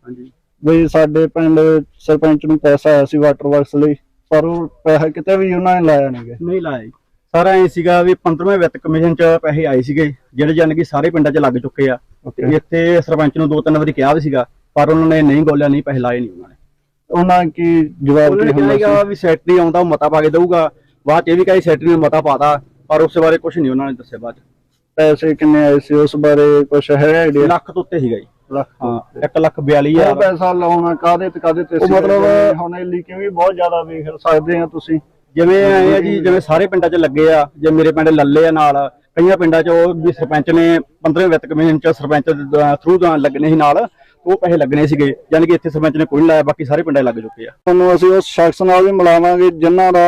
ਵੀ ਸਾਡੇ ਪਿੰਡ ਸਰਪੰਚ ਨੂੰ ਪੈਸਾ ਆਇਆ ਸੀ ਵਾਟਰ ਵਰਕਸ ਲਈ ਪਰ ਉਹ ਪੈਸਾ ਕਿਤੇ ਵੀ ਉਹਨਾਂ ਨੇ ਲਾਇਆ ਨਹੀਂ ਨਹੀਂ ਲਾਇਆ ਸਾਰਾ ਇਹ ਸੀਗਾ ਵੀ 15ਵੇਂ ਵਿੱਤ ਕਮਿਸ਼ਨ ਚ ਪੈਸੇ ਆਏ ਸੀਗੇ ਜਿਹੜੇ ਜਾਨ ਕਿ ਸਾਰੇ ਪਿੰਡਾਂ 'ਚ ਲੱਗ ਚੁੱਕੇ ਆ। ਤੇ. ਇੱਥੇ ਸਰਪੰਚ ਨੂੰ ਦੋ ਤਿੰਨ ਵਾਰੀ ਕਿਹਾ ਵੀ ਸੀਗਾ ਪਰ ਉਹਨਾਂ ਨੇ ਨਹੀਂ ਗੋਲਿਆ ਨਹੀਂ ਪੈਸੇ ਲਾਏ ਨਹੀਂ ਉਹਨਾਂ ਨੇ। ਉਹਨਾਂ ਕੀ ਜਵਾਬ ਕੀ ਹੁੰਦਾ ਸੀ? ਵੀ ਸੈਕਟਰੀ ਆਉਂਦਾ ਉਹ ਮਤਾ ਪਾ ਕੇ ਦਊਗਾ। ਬਾਅਦ ਚ ਇਹ ਵੀ ਕਹੀ ਸੈਕਟਰੀ ਨੇ ਮਤਾ ਪਾਤਾ ਪਰ ਉਸ ਬਾਰੇ ਕੁਝ ਨਹੀਂ ਉਹਨਾਂ ਨੇ ਦੱਸਿਆ ਬਾਅਦ ਪੈਸੇ ਕਿੰਨੇ ਆਏ ਸੀ ਉਸ ਬਾਰੇ ਕੁਝ ਹੈ ਆਈਡੀਆ ਲੱਖ ਤੋਂ ਉੱਤੇ ਸੀਗਾ ਜੀ। ਲੱਖ ਹਾਂ 1 ਲੱਖ 42 ਉਹ ਹਜ਼ਾਰ ਪੈਸਾ ਲਾਉਣਾ ਕਾਦੇ ਤੇ ਕਾਦੇ ਤੇ ਉਹ? ਮਤਲਬ- ਹੁਣ ਇਹ ਲੀਕਿੰਗ ਵੀ ਬਹੁਤ ਜ਼ਿਆਦਾ ਵੇਖ ਸਕਦੇ ਆ ਤੁਸੀਂ। ਜਿਵੇਂ ਆਏ ਆ ਜੀ ਜਿਵੇਂ ਸਾਰੇ ਪਿੰਡਾਂ 'ਚ ਲੱਗੇ ਆ ਜੇ ਮੇਰੇ ਪਿੰਡ ਲੱਲੇ ਆ ਨਾਲ ਕਈਆਂ ਪਿੰਡਾਂ 'ਚ ਉਹ ਵੀ ਸਰਪੰਚ ਨੇ 15ਵੇਂ ਵਿੱਤ ਕਮਿਸ਼ਨ 'ਚ ਸਰਪੰਚ ਥਰੂ ਲੱਗਣੇ ਸੀ ਨਾਲ ਉਹ ਪੈਸੇ ਲੱਗਣੇ ਸੀਗੇ ਯਾਨੀ ਕਿ ਇੱਥੇ ਸਰਪੰਚ ਨੇ ਕੋਈ ਨਹੀਂ ਲਾਇਆ ਬਾਕੀ ਸਾਰੇ ਪਿੰਡਾਂ ਲੱਗ ਚੁੱਕੇ ਆ। ਤੁਹਾਨੂੰ ਅਸੀਂ ਉਸ ਸ਼ਖਸ ਨਾਲ ਵੀ ਮਿਲਾਵਾਂਗੇ ਜਿਨ੍ਹਾਂ ਦਾ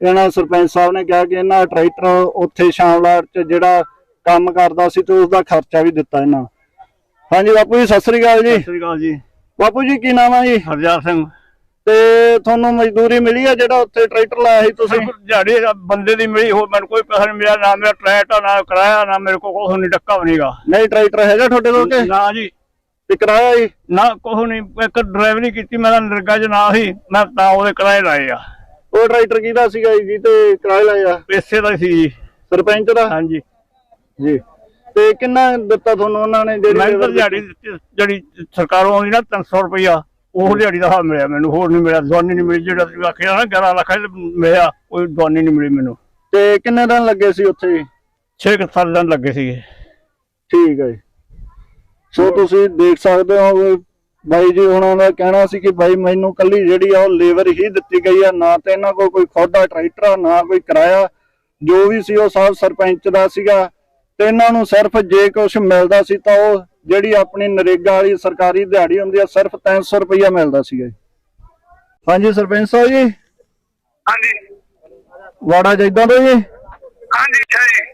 ਇਹਨਾਂ ਸਰਪੰਚ ਸਾਹਿਬ ਨੇ ਕਿਹਾ ਕਿ ਇਹਨਾਂ ਦਾ ਟਰੈਕਟਰ ਉੱਥੇ ਸ਼ਾਮਲਾਟ 'ਚ ਜਿਹੜਾ ਕੰਮ ਕਰਦਾ ਸੀ ਤੇ ਉਸ ਦਾ ਖਰਚਾ ਵੀ ਦਿੱਤਾ ਇਹਨਾਂ ਹਾਂਜੀ ਬਾਪੂ ਜੀ ਸਤਿ ਸ੍ਰੀ ਅਕਾਲ ਜੀ। ਸ੍ਰੀ ਅਕਾਲ ਜੀ। ਬਾਪੂ ਜੀ ਕੀ ਨਾਮ ਹੈ ਜੀ? ਹਰਜਾਰ ਸਿੰਘ। ਤੇ ਤੁਹਾਨੂੰ ਮਜ਼ਦੂਰੀ ਮਿਲੀ ਹੈ ਜਿਹੜਾ ਉੱਥੇ ਟਰੈਕਟਰ ਲਾਇਆ ਸੀ ਤੁਸੀਂ? ਦਿਹਾੜੀ ਬੰਦੇ ਦੀ ਮਿਲੀ ਹੋ ਮੈਨੂੰ ਕੋਈ ਪੈਸਾ ਨਹੀਂ ਮਿਲਿਆ ਨਾ ਮੇਰਾ ਟਰੈਕਟਰ ਨਾ ਕਿਰਾਇਆ ਨਾ ਮੇਰੇ ਕੋਲ ਕੁਛ ਨਹੀਂ ਡੱਕਾ ਨਹੀਂਗਾ ਨਹੀਂ ਟਰੈਕਟਰ ਹੈਗਾ ਤੁਹਾਡੇ ਕੋਲ ਕਿ? ਨਾ ਜੀ। ਤੇ ਕਿਰਾਇਆ ਜੀ? ਨਾ ਕੁਛ ਨਹੀਂ ਇੱਕ ਡਰਾਈਵਰੀ ਕੀਤੀ ਮੈਂ ਤਾਂ ਨਿਰਗਾ ਚ ਨਾ ਸੀ ਮੈਂ ਤਾਂ ਉਹਦੇ ਕਿਰਾਏ ਲਾਏ ਆ। ਉਹ ਟਰੈਕਟਰ ਕਿਹਦਾ ਸੀਗਾ ਜੀ ਤੇ ਕਿਰਾਇਆ ਲਾਇਆ ਪੈਸੇ ਦਾ ਸੀ ਜੀ। ਸਰਪੰਚ ਦਾ? ਹਾਂਜੀ। ਜੀ। ਤੇ ਕਿੰਨਾ ਦਿੱਤਾ ਤੁਹਾਨੂੰ ਉਹਨਾਂ ਨੇ ਜਿਹੜੀ ਮੈਂ ਤਾਂ ਦਿਹਾੜੀ ਦਿੱਤੀ- ਜਿਹੜੀ ਸਰਕਾਰੋਂ ਆਉਂਦੀ ਨਾ 300 ਰੁਪਇਆ ਉਹ ਦਿਹਾੜੀ ਦਾ ਹਾਲ ਮਿਲਿਆ ਮੈਨੂੰ ਹੋਰ ਨਹੀਂ ਮਿਲਿਆ ਦਵਾਨੀ ਨਹੀਂ ਮਿਲੀ ਜਿਹੜਾ ਤੁਸੀਂ ਆਖਿਆ ਨਾ 11 ਲੱਖ ਮਿਲਿਆ ਕੋਈ ਦਵਾਨੀ ਨਹੀਂ ਮਿਲੀ ਮੈਨੂੰ। ਤੇ ਕਿੰਨੇ ਦਿਨ ਲੱਗੇ ਸੀ ਉੱਥੇ? ਜੀ 6 ਸਾਲ ਦਿਨ ਲੱਗੇ ਸੀਗੇ। ਠੀਕ ਹੈ ਜੀ। ਸੋ ਤੁਸੀਂ ਦੇਖ ਸਕਦੇ ਹੋ ਵੀ ਬਾਈ ਜੀ ਉਹਨਾਂ ਦਾ ਕਹਿਣਾ ਸੀ ਕਿ ਬਾਈ ਮੈਨੂੰ ਕੱਲੀ ਜਿਹੜੀ ਆ ਉਹ ਲੇਬਰ ਹੀ ਦਿੱਤੀ ਗਈ ਆ ਨਾ ਤੇ ਇਹਨਾਂ ਕੋਲ ਕੋਈ ਖੋਦਾ ਟਰੈਕਟਰ ਆ, ਨਾ ਕੋਈ ਕਿਰਾਇਆ ਜੋ ਵੀ ਸੀ ਉਹ ਸਭ ਸਰਪੰਚ ਦਾ ਸੀਗਾ। ਤੇ ਇਹਨਾਂ ਨੂੰ ਸਿਰਫ ਜੇ ਕੁਝ ਮਿਲਦਾ ਸੀ ਤਾਂ ਉਹ ਜਿਹੜੀ ਆਪਣੀ ਨਰੇਗਾ ਵਾਲੀ ਸਰਕਾਰੀ ਦਿਹਾੜੀ ਹੁੰਦੀ ਆ ਸਿਰਫ 300 ਰੁਪਈਆ ਮਿਲਦਾ ਸੀਗਾ ਜੀ। ਹਾਂਜੀ ਸਰਪੰਚ ਸਾਹਿਬ ਜੀ? ਹਾਂਜੀ। ਵਾੜਾ ਜਿੱਦਾਂ ਤੋਂ ਜੀ? ਹਾਂਜੀ ਜੀ।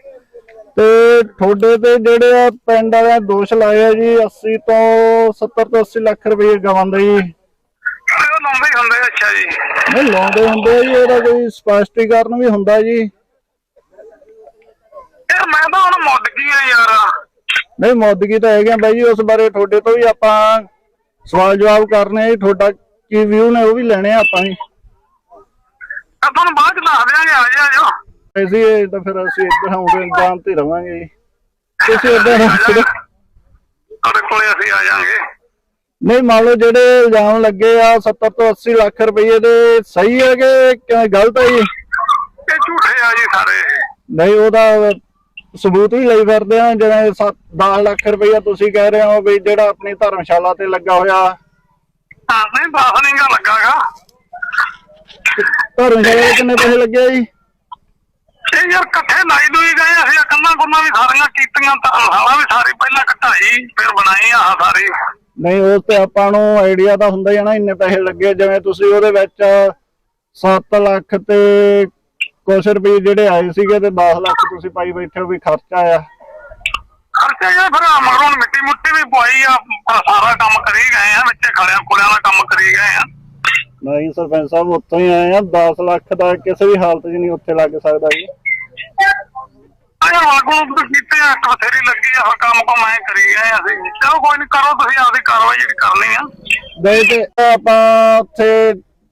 ਤੇ ਤੁਹਾਡੇ ਤੇ ਜਿਹੜੇ ਆ ਪਿੰਡ ਵਾਲਿਆਂ ਦੋਸ਼ ਲਾਏ ਆ ਜੀ 80 ਤੋਂ 70 ਤੋਂ 80 ਲੱਖ ਰੁਪਏ ਗਵਾਉਂਦੇ ਜੀ ਲਾਉਂਦੇ ਹੁੰਦੇ ਅੱਛਾ ਜੀ। ਨਹੀਂ ਲਾਉਂਦੇ ਹੁੰਦੇ ਆ ਜੀ ਇਹਦਾ ਕੋਈ ਸਪਸ਼ਟੀਕਰਨ ਵੀ ਹੁੰਦਾ ਜੀ। ਯਾਰ ਮੈਂ ਤਾਂ ਹੁਣ ਮੁੱਦ ਗਈ ਆ ਯਾਰ। ਨਹੀਂ ਮੌਦਗੀ ਤਾਂ ਹੈਗੇ ਆ ਬਾਈ ਜੀ ਉਸ ਬਾਰੇ ਤੁਹਾਡੇ ਤੋਂ ਵੀ ਆਪਾਂ ਸਵਾਲ ਜਵਾਬ ਕਰਨੇ ਆ ਜੀ ਤੁਹਾਡਾ ਕੀ ਵਿਊ ਨੇ ਉਹ ਵੀ ਲੈਣੇ ਆ ਆਪਾਂ ਜੀ। ਆ ਤੁਹਾਨੂੰ ਬਾਅਦ ਚ ਦੱਸ ਦਿਆਂਗੇ ਆ ਜਾ ਜੋ ਅਸੀਂ ਇਹ ਤਾਂ ਫਿਰ ਅਸੀਂ ਇੱਧਰ ਆਉਂਦੇ ਜਾਣ ਤੇ ਰਵਾਂਗੇ ਜੀ। ਤੁਸੀਂ ਇੱਧਰ ਰਹੋ। ਤੁਹਾਡੇ ਕੋਲੇ ਅਸੀਂ ਆ ਜਾਾਂਗੇ। ਨਹੀਂ ਮੰਨ ਲਓ ਜਿਹੜੇ ਇਲਜ਼ਾਮ ਲੱਗੇ ਆ 70 ਤੋਂ 80 ਲੱਖ ਰੁਪਏ ਦੇ ਸਹੀ ਹੈ ਕਿ ਕਿ ਗਲਤ ਹੈ ਜੀ? ਇਹ ਝੂਠੇ ਆ ਜੀ ਸਾਰੇ। ਨਹੀਂ ਉਹਦਾ ਸਬੂਤ ਵੀ ਲਈ ਫਿਰਦੇ ਆ ਜਿਵੇਂ 10 ਲੱਖ ਰੁਪਈਆ ਤੁਸੀਂ ਕਹਿ ਰਹੇ ਹੋ ਵੀ ਜਿਹੜਾ ਆਪਣੀ ਧਰਮਸ਼ਾਲਾ ਤੇ ਲੱਗਾ ਹੋਇਆ। ਹਾਂ ਨਹੀਂ ਦੱਸ ਨਹੀਂਗਾ ਲੱਗਾਗਾ। ਧਰਮਸ਼ਾਲਾ ਦੇ ਕਿੰਨੇ ਪੈਸੇ ਲੱਗੇ ਜੀ? ਇਹ ਯਾਰ ਇਕੱਠੇ ਲਾਈ ਲੂਈ ਗਏ ਅਸੀਂ ਕੰਨਾਂ ਕੁੰਨਾਂ ਵੀ ਸਾਰੀਆਂ ਕੀਤੀਆਂ ਤਾਂ ਹਾਲਾ ਵੀ ਸਾਰੀ ਪਹਿਲਾਂ ਘਟਾਈ ਫਿਰ ਬਣਾਈ ਆ ਸਾਰੀ। ਨਹੀਂ ਉਸ ਤੇ ਆਪਾਂ ਨੂੰ ਆਈਡੀਆ ਤਾਂ ਹੁੰਦਾ ਹੀ ਨਾ ਇੰਨੇ ਪੈਸੇ ਲੱਗੇ ਜਿਵੇਂ ਤੁਸੀਂ ਉਹਦੇ ਵਿੱਚ 7 ਲੱਖ ਤੇ ਕੁਛ ਰੁਪਏ ਜਿਹੜੇ ਆਏ ਸੀਗੇ ਤੇ 10 ਲੱਖ ਤੁਸੀਂ ਪਾਈ ਬੈਠੇ ਹੋ ਵੀ ਖਰਚਾ ਆ। ਖਰਚੇ ਜੇ ਫਿਰ ਮਗਰੋਂ ਮਿੱਟੀ ਮੁੱਟੀ ਵੀ ਪਵਾਈ ਆ ਸਾਰਾ ਕੰਮ ਕਰੀ ਗਏ ਆ ਵਿੱਚੇ ਖੜਿਆਂ ਕੁੜਿਆਂ ਦਾ ਕੰਮ ਕਰੀ ਗਏ ਆ। ਨਹੀਂ ਸਰਪੰਚ ਸਾਹਿਬ ਉੱਥੋਂ ਹੀ ਆਏ ਆ 10 ਲੱਖ ਦਾ ਕਿਸੇ ਵੀ ਹਾਲਤ 'ਚ ਨਹੀਂ ਉੱਥੇ ਲੱਗ ਸਕਦਾ ਜੀ। ਅਜਾ ਲਾਗੂ ਨੂੰ ਕੀਤੇ ਆ ਇੱਕ ਬਥੇਰੀ ਲੱਗੀ ਆ ਫਿਰ ਕੰਮ ਕੋ ਮੈਂ ਕਰੀ ਗਏ ਆ ਅਸੀਂ। ਚਲੋ ਕੋਈ ਨਹੀਂ ਕਰੋ ਤੁਸੀਂ ਆਪਦੀ ਕਾਰਵਾਈ ਜਿਹੜੀ ਕਰਨੀ ਆ। ਤੇ ਆਪਾਂ ਉੱਥੇ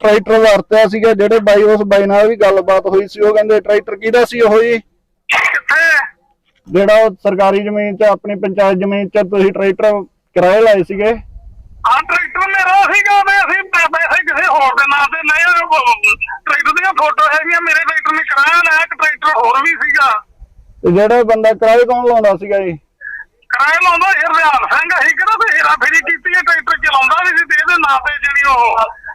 ਟਰੈਕਟਰ ਵਰਤਿਆ ਸੀਗਾ ਜਿਹੜੇ ਬਾਈ ਉਸ ਬਾਈ ਨਾਲ ਵੀ ਗੱਲਬਾਤ ਹੋਈ ਸੀ ਉਹ ਕਹਿੰਦੇ ਟਰੈਕਟਰ ਕਿਹਦਾ ਸੀ ਉਹ ਜੀ? ਜਿਹੜਾ ਉਹ ਸਰਕਾਰੀ ਜ਼ਮੀਨ 'ਚ ਆਪਣੀ ਪੰਚਾਇਤ ਜ਼ਮੀਨ 'ਚ ਤੁਸੀਂ ਟਰੈਕਟਰ ਕਿਰਾਏ ਲਾਏ ਸੀਗੇ? ਆ ਟਰੈਕਟਰ ਮੇਰਾ ਸੀਗਾ ਤੇ ਅਸੀਂ ਪੈਸੇ ਕਿਸੇ ਹੋਰ ਦੇ ਨਾਂ ਤੇ। ਉਹ ਟਰੈਕਟਰ ਦੀਆਂ ਫੋਟੋ ਹੈਗੀਆਂ ਮੇਰੇ ਟਰੈਕਟਰ ਨੇ ਕਿਰਾਇਆ ਲਿਆ ਇੱਕ ਟਰੈਕਟਰ ਹੋਰ ਵੀ ਸੀਗਾ। ਤੇ ਜਿਹੜਾ ਬੰਦਾ ਕਿਰਾਏ ਕੌਣ ਲਾਉਂਦਾ ਸੀਗਾ ਜੀ? ਕਿਰਾਇਆ ਲਾਉਂਦਾ ਹਰਦਿਆਲ ਸਿੰਘ ਸੀ ਕਿਹੜਾ ਤੇ ਹੇਰਾ ਫੇਰੀ ਕੀਤੀ ਹੈ ਟਰੈਕਟਰ ਚਲਾਉਂਦਾ ਵੀ ਸੀ ਤੇ ਇਹਦੇ ਨਾਂ ਤੇ ਜਿਹੜੀ ਉਹ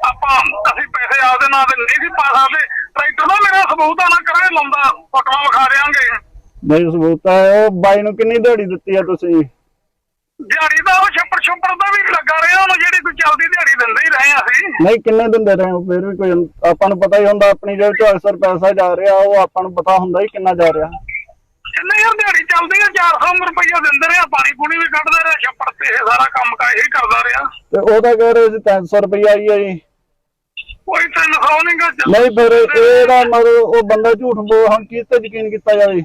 ਆਪਾਂ ਅਸੀਂ ਪੈਸੇ ਆਪਦੇ ਨਾਂ ਤੇ ਨਹੀਂ ਸੀ ਪਾ ਸਕਦੇ। ਟਰੈਕਟਰ ਦਾ ਮੇਰਾ ਸਬੂਤ ਆ ਨਾ ਕਿਰਾਇਆ ਲਾਉਂਦਾ ਫੋਟੋਆਂ ਵਿਖਾ ਦੇਾਂਗੇ ਨਹੀਂ ਸਬੂਤ ਹੈ ਉਹ ਬਾਈ ਨੂੰ ਕਿੰਨੀ ਦਿਹਾੜੀ ਦਿੱਤੀ ਆ ਤੁਸੀਂ? ਦਿਹਾੜੀ ਦਾ ਉਹ ਛੱਪੜ ਛੱਪੜ ਦਾ ਵੀ ਲੱਗਾ ਰਿਹਾ ਉਹਨੂੰ ਜਿਹੜੀ ਕੋਈ ਚੱਲਦੀ ਦਿਹਾੜੀ ਦਿੰਦੇ ਹੀ ਰਹੇ ਅਸੀਂ। ਨਹੀਂ ਕਿੰਨੇ ਦਿੰਦੇ ਰਹੇ ਹੋ? ਫਿਰ ਵੀ ਕੋਈ ਆਪਾਂ ਨੂੰ ਪਤਾ ਹੀ ਹੁੰਦਾ ਆਪਣੀ ਜੇਬ 'ਚ ਅਕਸਰ ਪੈਸਾ ਜਾ ਰਿਹਾ ਉਹ ਆਪਾਂ ਨੂੰ ਪਤਾ ਹੁੰਦਾ ਹੀ ਕਿੰਨਾ ਜਾ ਰਿਹਾ। ਕਿੰਨੇ ਯਾਰ ਦਿਹਾੜੀ ਚੱਲਦੀ ਆ 400 ਰੁਪਈਆ ਦਿੰਦੇ ਰਹੇ ਆ, ਪਾਣੀ ਪੂਣੀ ਵੀ ਕੱਢਦੇ ਰਹੇ ਛੱਪੜ ਤੇ ਇਹ ਸਾਰਾ ਕੰਮ ਕਾ ਇਹੀ ਕਰਦਾ ਰਿਹਾ। ਤੇ ਉਹ ਤਾਂ ਕਹਿ ਰਹੇ ਸੀ 300 ਰੁਪਈਆ ਆਈ ਆ ਜੀ? ਕੋਈ 300 ਨਹੀਂ ਗਾ ਨਹੀਂ ਫਿਰ ਇਹਦਾ ਮਤਲਬ ਉਹ ਬੰਦਾ ਝੂਠ ਬੋਲ ਹਮ ਕਿਸ ਤੇ ਯਕੀਨ ਕੀਤਾ ਜਾਵੇ?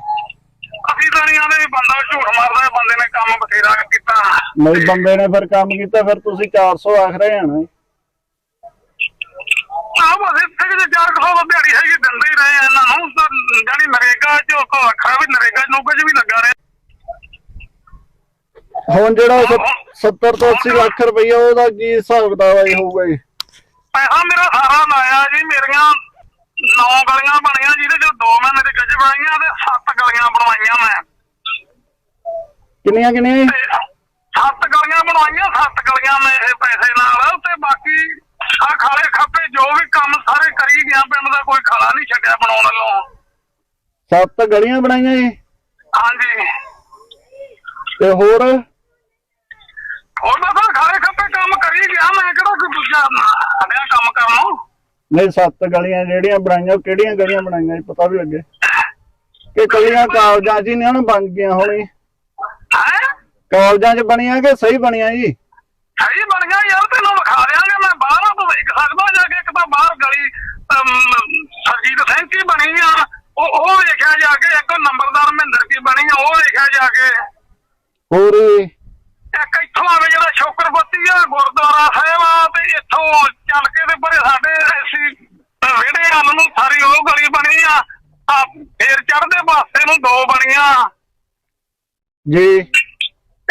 ਅਸੀਂ ਟਰਾਣੀਆਂ ਦੇ ਵੀ ਬੰਦਾ ਝੂਠ ਮਾਰਦਾ ਹੈ, ਬੰਦੇ ਨੇ ਕੰਮ ਬਥੇਰਾ ਕੀਤਾ। ਨਹੀਂ ਬੰਦੇ ਨੇ ਫਿਰ ਕੰਮ ਕੀਤਾ ਫਿਰ ਤੁਸੀਂ 400 ਆਖ ਰਹੇ ਹਨ ਆਹ ਬਸ ਇੱਥੇ ਕਿਤੇ ਚਾਰ ਕੁ ਸੌ ਦਾ ਦਿਹਾੜੀ ਹੈਗੀ ਦਿੰਦੇ ਹੀ ਰਹੇ ਆ। ਇਹਨਾਂ ਨੂੰ ਤਾਂ ਜਾਣੀ ਨਰੇਗਾ ਚ ਉਹ ਅੱਖਰਾਂ ਵੀ ਨਰੇਗਾ ਚ ਨੌਕਰੀ ਚ ਵੀ ਲੱਗਾ ਰਿਹਾ। ਹੁਣ ਜਿਹੜਾ 70 ਤੋਂ 80 ਲੱਖ ਰੁਪਈਆ ਉਹਦਾ ਕੀ ਹਿਸਾਬ ਕਿਤਾਬ ਆਈ ਹੋਊਗਾ ਜੀ? ਪੈਸਾ ਮੇਰਾ ਸਾਰਾ ਲਾਇਆ ਜੀ ਮੇਰੀਆਂ ਨੌ ਗਲੀਆਂ ਬਣੀਆਂ ਜਿਹਦੇ ਚ ਦੋ ਮਹੀਨੇ ਦੇ ਗੱਜ ਬਣਾਈਆਂ ਤੇ ਸੱਤ ਗਲੀਆਂ ਬਣਵਾਈਆਂ ਮੈਂ। ਕਿੰਨੀਆਂ ਕਿੰਨੀਆਂ? ਤੇ ਸੱਤ ਗਲੀਆਂ ਬਣਵਾਈਆਂ ਸੱਤ ਗਲੀਆਂ ਮੈਂ ਇਹ ਪੈਸੇ ਨਾਲ ਤੇ ਬਾਕੀ ਆ ਖਾਲੇ ਖੱਪੇ ਜੋ ਵੀ ਕੰਮ ਸਾਰੇ ਕਰੀ ਗਿਆ ਪਿੰਡ ਦਾ ਕੋਈ ਖਾਲਾ ਨਹੀਂ ਛੱਡਿਆ ਬਣਾਉਣ ਵੱਲੋਂ। ਸੱਤ ਗਲੀਆਂ ਬਣਾਈਆਂ ਜੀ? ਹਾਂਜੀ। ਤੇ ਹੋਰ? ਹੋਰ ਤਾਂ ਖਾਲੇ ਖੱਪੇ ਕੰਮ ਕਰੀ ਗਿਆ ਮੈਂ ਕਿਹੜਾ ਕੋਈ ਦੂਜਾ ਨੂੰ ਨਹੀਂ ਸੱਤ ਗਲੀਆਂ ਜਿਹੜੀਆਂ ਬਣਾਈਆਂ ਉਹ ਕਿਹੜੀਆਂ ਗਲੀਆਂ ਬਣਾਈਆਂ ਜੀ ਪਤਾ ਵੀ ਲੱਗੇ। ਕਿ ਗਲੀਆਂ ਕਾਲਜਾਂ 'ਚ ਹੀ ਨੇ ਨਾ ਬਣ ਗਈਆਂ ਹੋਣੀ। ਕਾਲਜਾਂ 'ਚ ਬਣੀਆਂ ਕਿ ਸਹੀ ਬਣੀਆਂ ਜੀ? ਸਹੀ ਬਣ ਗਿਆ ਯਾਰ ਤੈਨੂੰ ਵਿਖਾ ਦਿਆਂਗੇ ਮੈਂ ਬਾਹਰ ਤੋਂ ਵੇਖ ਸਕਦਾ ਜਾ ਕੇ ਇੱਕ ਤਾਂ ਬਾਹਰ ਗਲੀ ਸਰਜੀਤ ਸਿੰਘ ਕੀ ਬਣੀ ਆ? ਉਹ ਉਹ ਵੇਖਿਆ ਜਾ ਕੇ ਇੱਕ ਨੰਬਰਦਾਰ ਮਹਿੰਦਰ ਕੀ ਬਣੀ ਆ ਉਹ ਵੇਖਿਆ ਜਾ ਕੇ। ਹੋਰ? ਇੱਕ ਇੱਥੋਂ ਆਵੇ ਜਿਹੜਾ ਸ਼ੋਕਰਪਤੀ ਆ ਗੁਰਦੁਆਰਾ ਸਾਹਿਬ ਆ ਤੇ ਇੱਥੋਂ ਚੱਲ ਕੇ ਤੇ ਪਰੇ ਸਾਡੇ ਐਸੀ ਵਿਹੜੇ ਵੱਲ ਨੂੰ ਸਾਰੀ ਉਹ ਗਲੀ ਬਣੀ ਆ। ਆ ਫੇਰ ਚੜ੍ਹਦੇ ਪਾਸੇ ਨੂੰ ਦੋ ਬਣੀਆਂ। ਜੀ।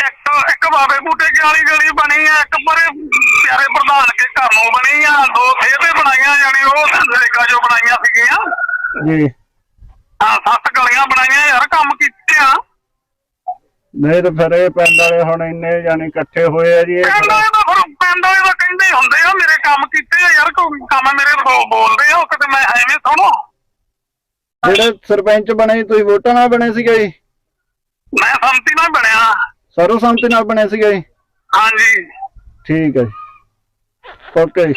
ਇੱਕ ਇੱਕ ਬਾਬੇ ਬੂਟੇ ਕੇ ਵਾਲੀ ਗਲੀ ਬਣੀ ਆ ਇੱਕ ਪਰੇ ਪਿਆਰੇ ਪ੍ਰਧਾਨ ਕੇ ਘਰ ਨੂੰ ਬਣੀ ਆ। ਦੋ ਫੇਰੇ ਬਣਾਈਆਂ ਜਾਣੀ ਉਹ ਸੰਦਰੇਗਾ ਜੋ ਬਣਾਈਆਂ ਸੀਗੀਆਂ। ਜੀ। ਆ ਸੱਤ ਗਲੀਆਂ ਬਣਾਈਆਂ ਯਾਰ ਕੰਮ ਕੀਤੇ ਆ। ਨਹੀਂ ਤੇ ਫਿਰ ਇਹ ਪਿੰਡ ਵਾਲੇ ਹੁਣ ਇੰਨੇ ਜਾਣੇ ਇਕੱਠੇ ਹੋਏ ਆ ਜੀ ਇਹ ਪਿੰਡ ਵਾਲੇ ਤਾਂ ਫਿਰ ਪਿੰਡ ਵਾਲੇ ਤਾਂ ਕਹਿੰਦੇ ਹੀ ਹੁੰਦੇ ਆ ਮੇਰੇ ਕੰਮ ਕੀਤੇ ਆ ਯਾਰ ਕੋਈ ਕੰਮ ਮੇਰੇ ਬੋ- ਬੋਲਦੇ ਆ ਉਹ ਕਿਤੇ ਮੈਂ ਐਵੇਂ ਸੁਣੋ ਜਿਹੜੇ ਸਰਪੰਚ ਬਣੇ ਸੀ, ਤੁਸੀਂ ਵੋਟਾਂ ਨਾਲ ਬਣੇ ਸੀਗੇ ਜੀ? ਮੈਂ ਸੰਮਤੀ ਨਾਲ ਬਣਿਆ। ਸਰਵ ਸੰਮਤੀ ਨਾਲ ਬਣੇ ਸੀਗੇ ਜੀ? ਹਾਂਜੀ। ਠੀਕ ਹੈ ਜੀ। ਓਕੇ ਜੀ।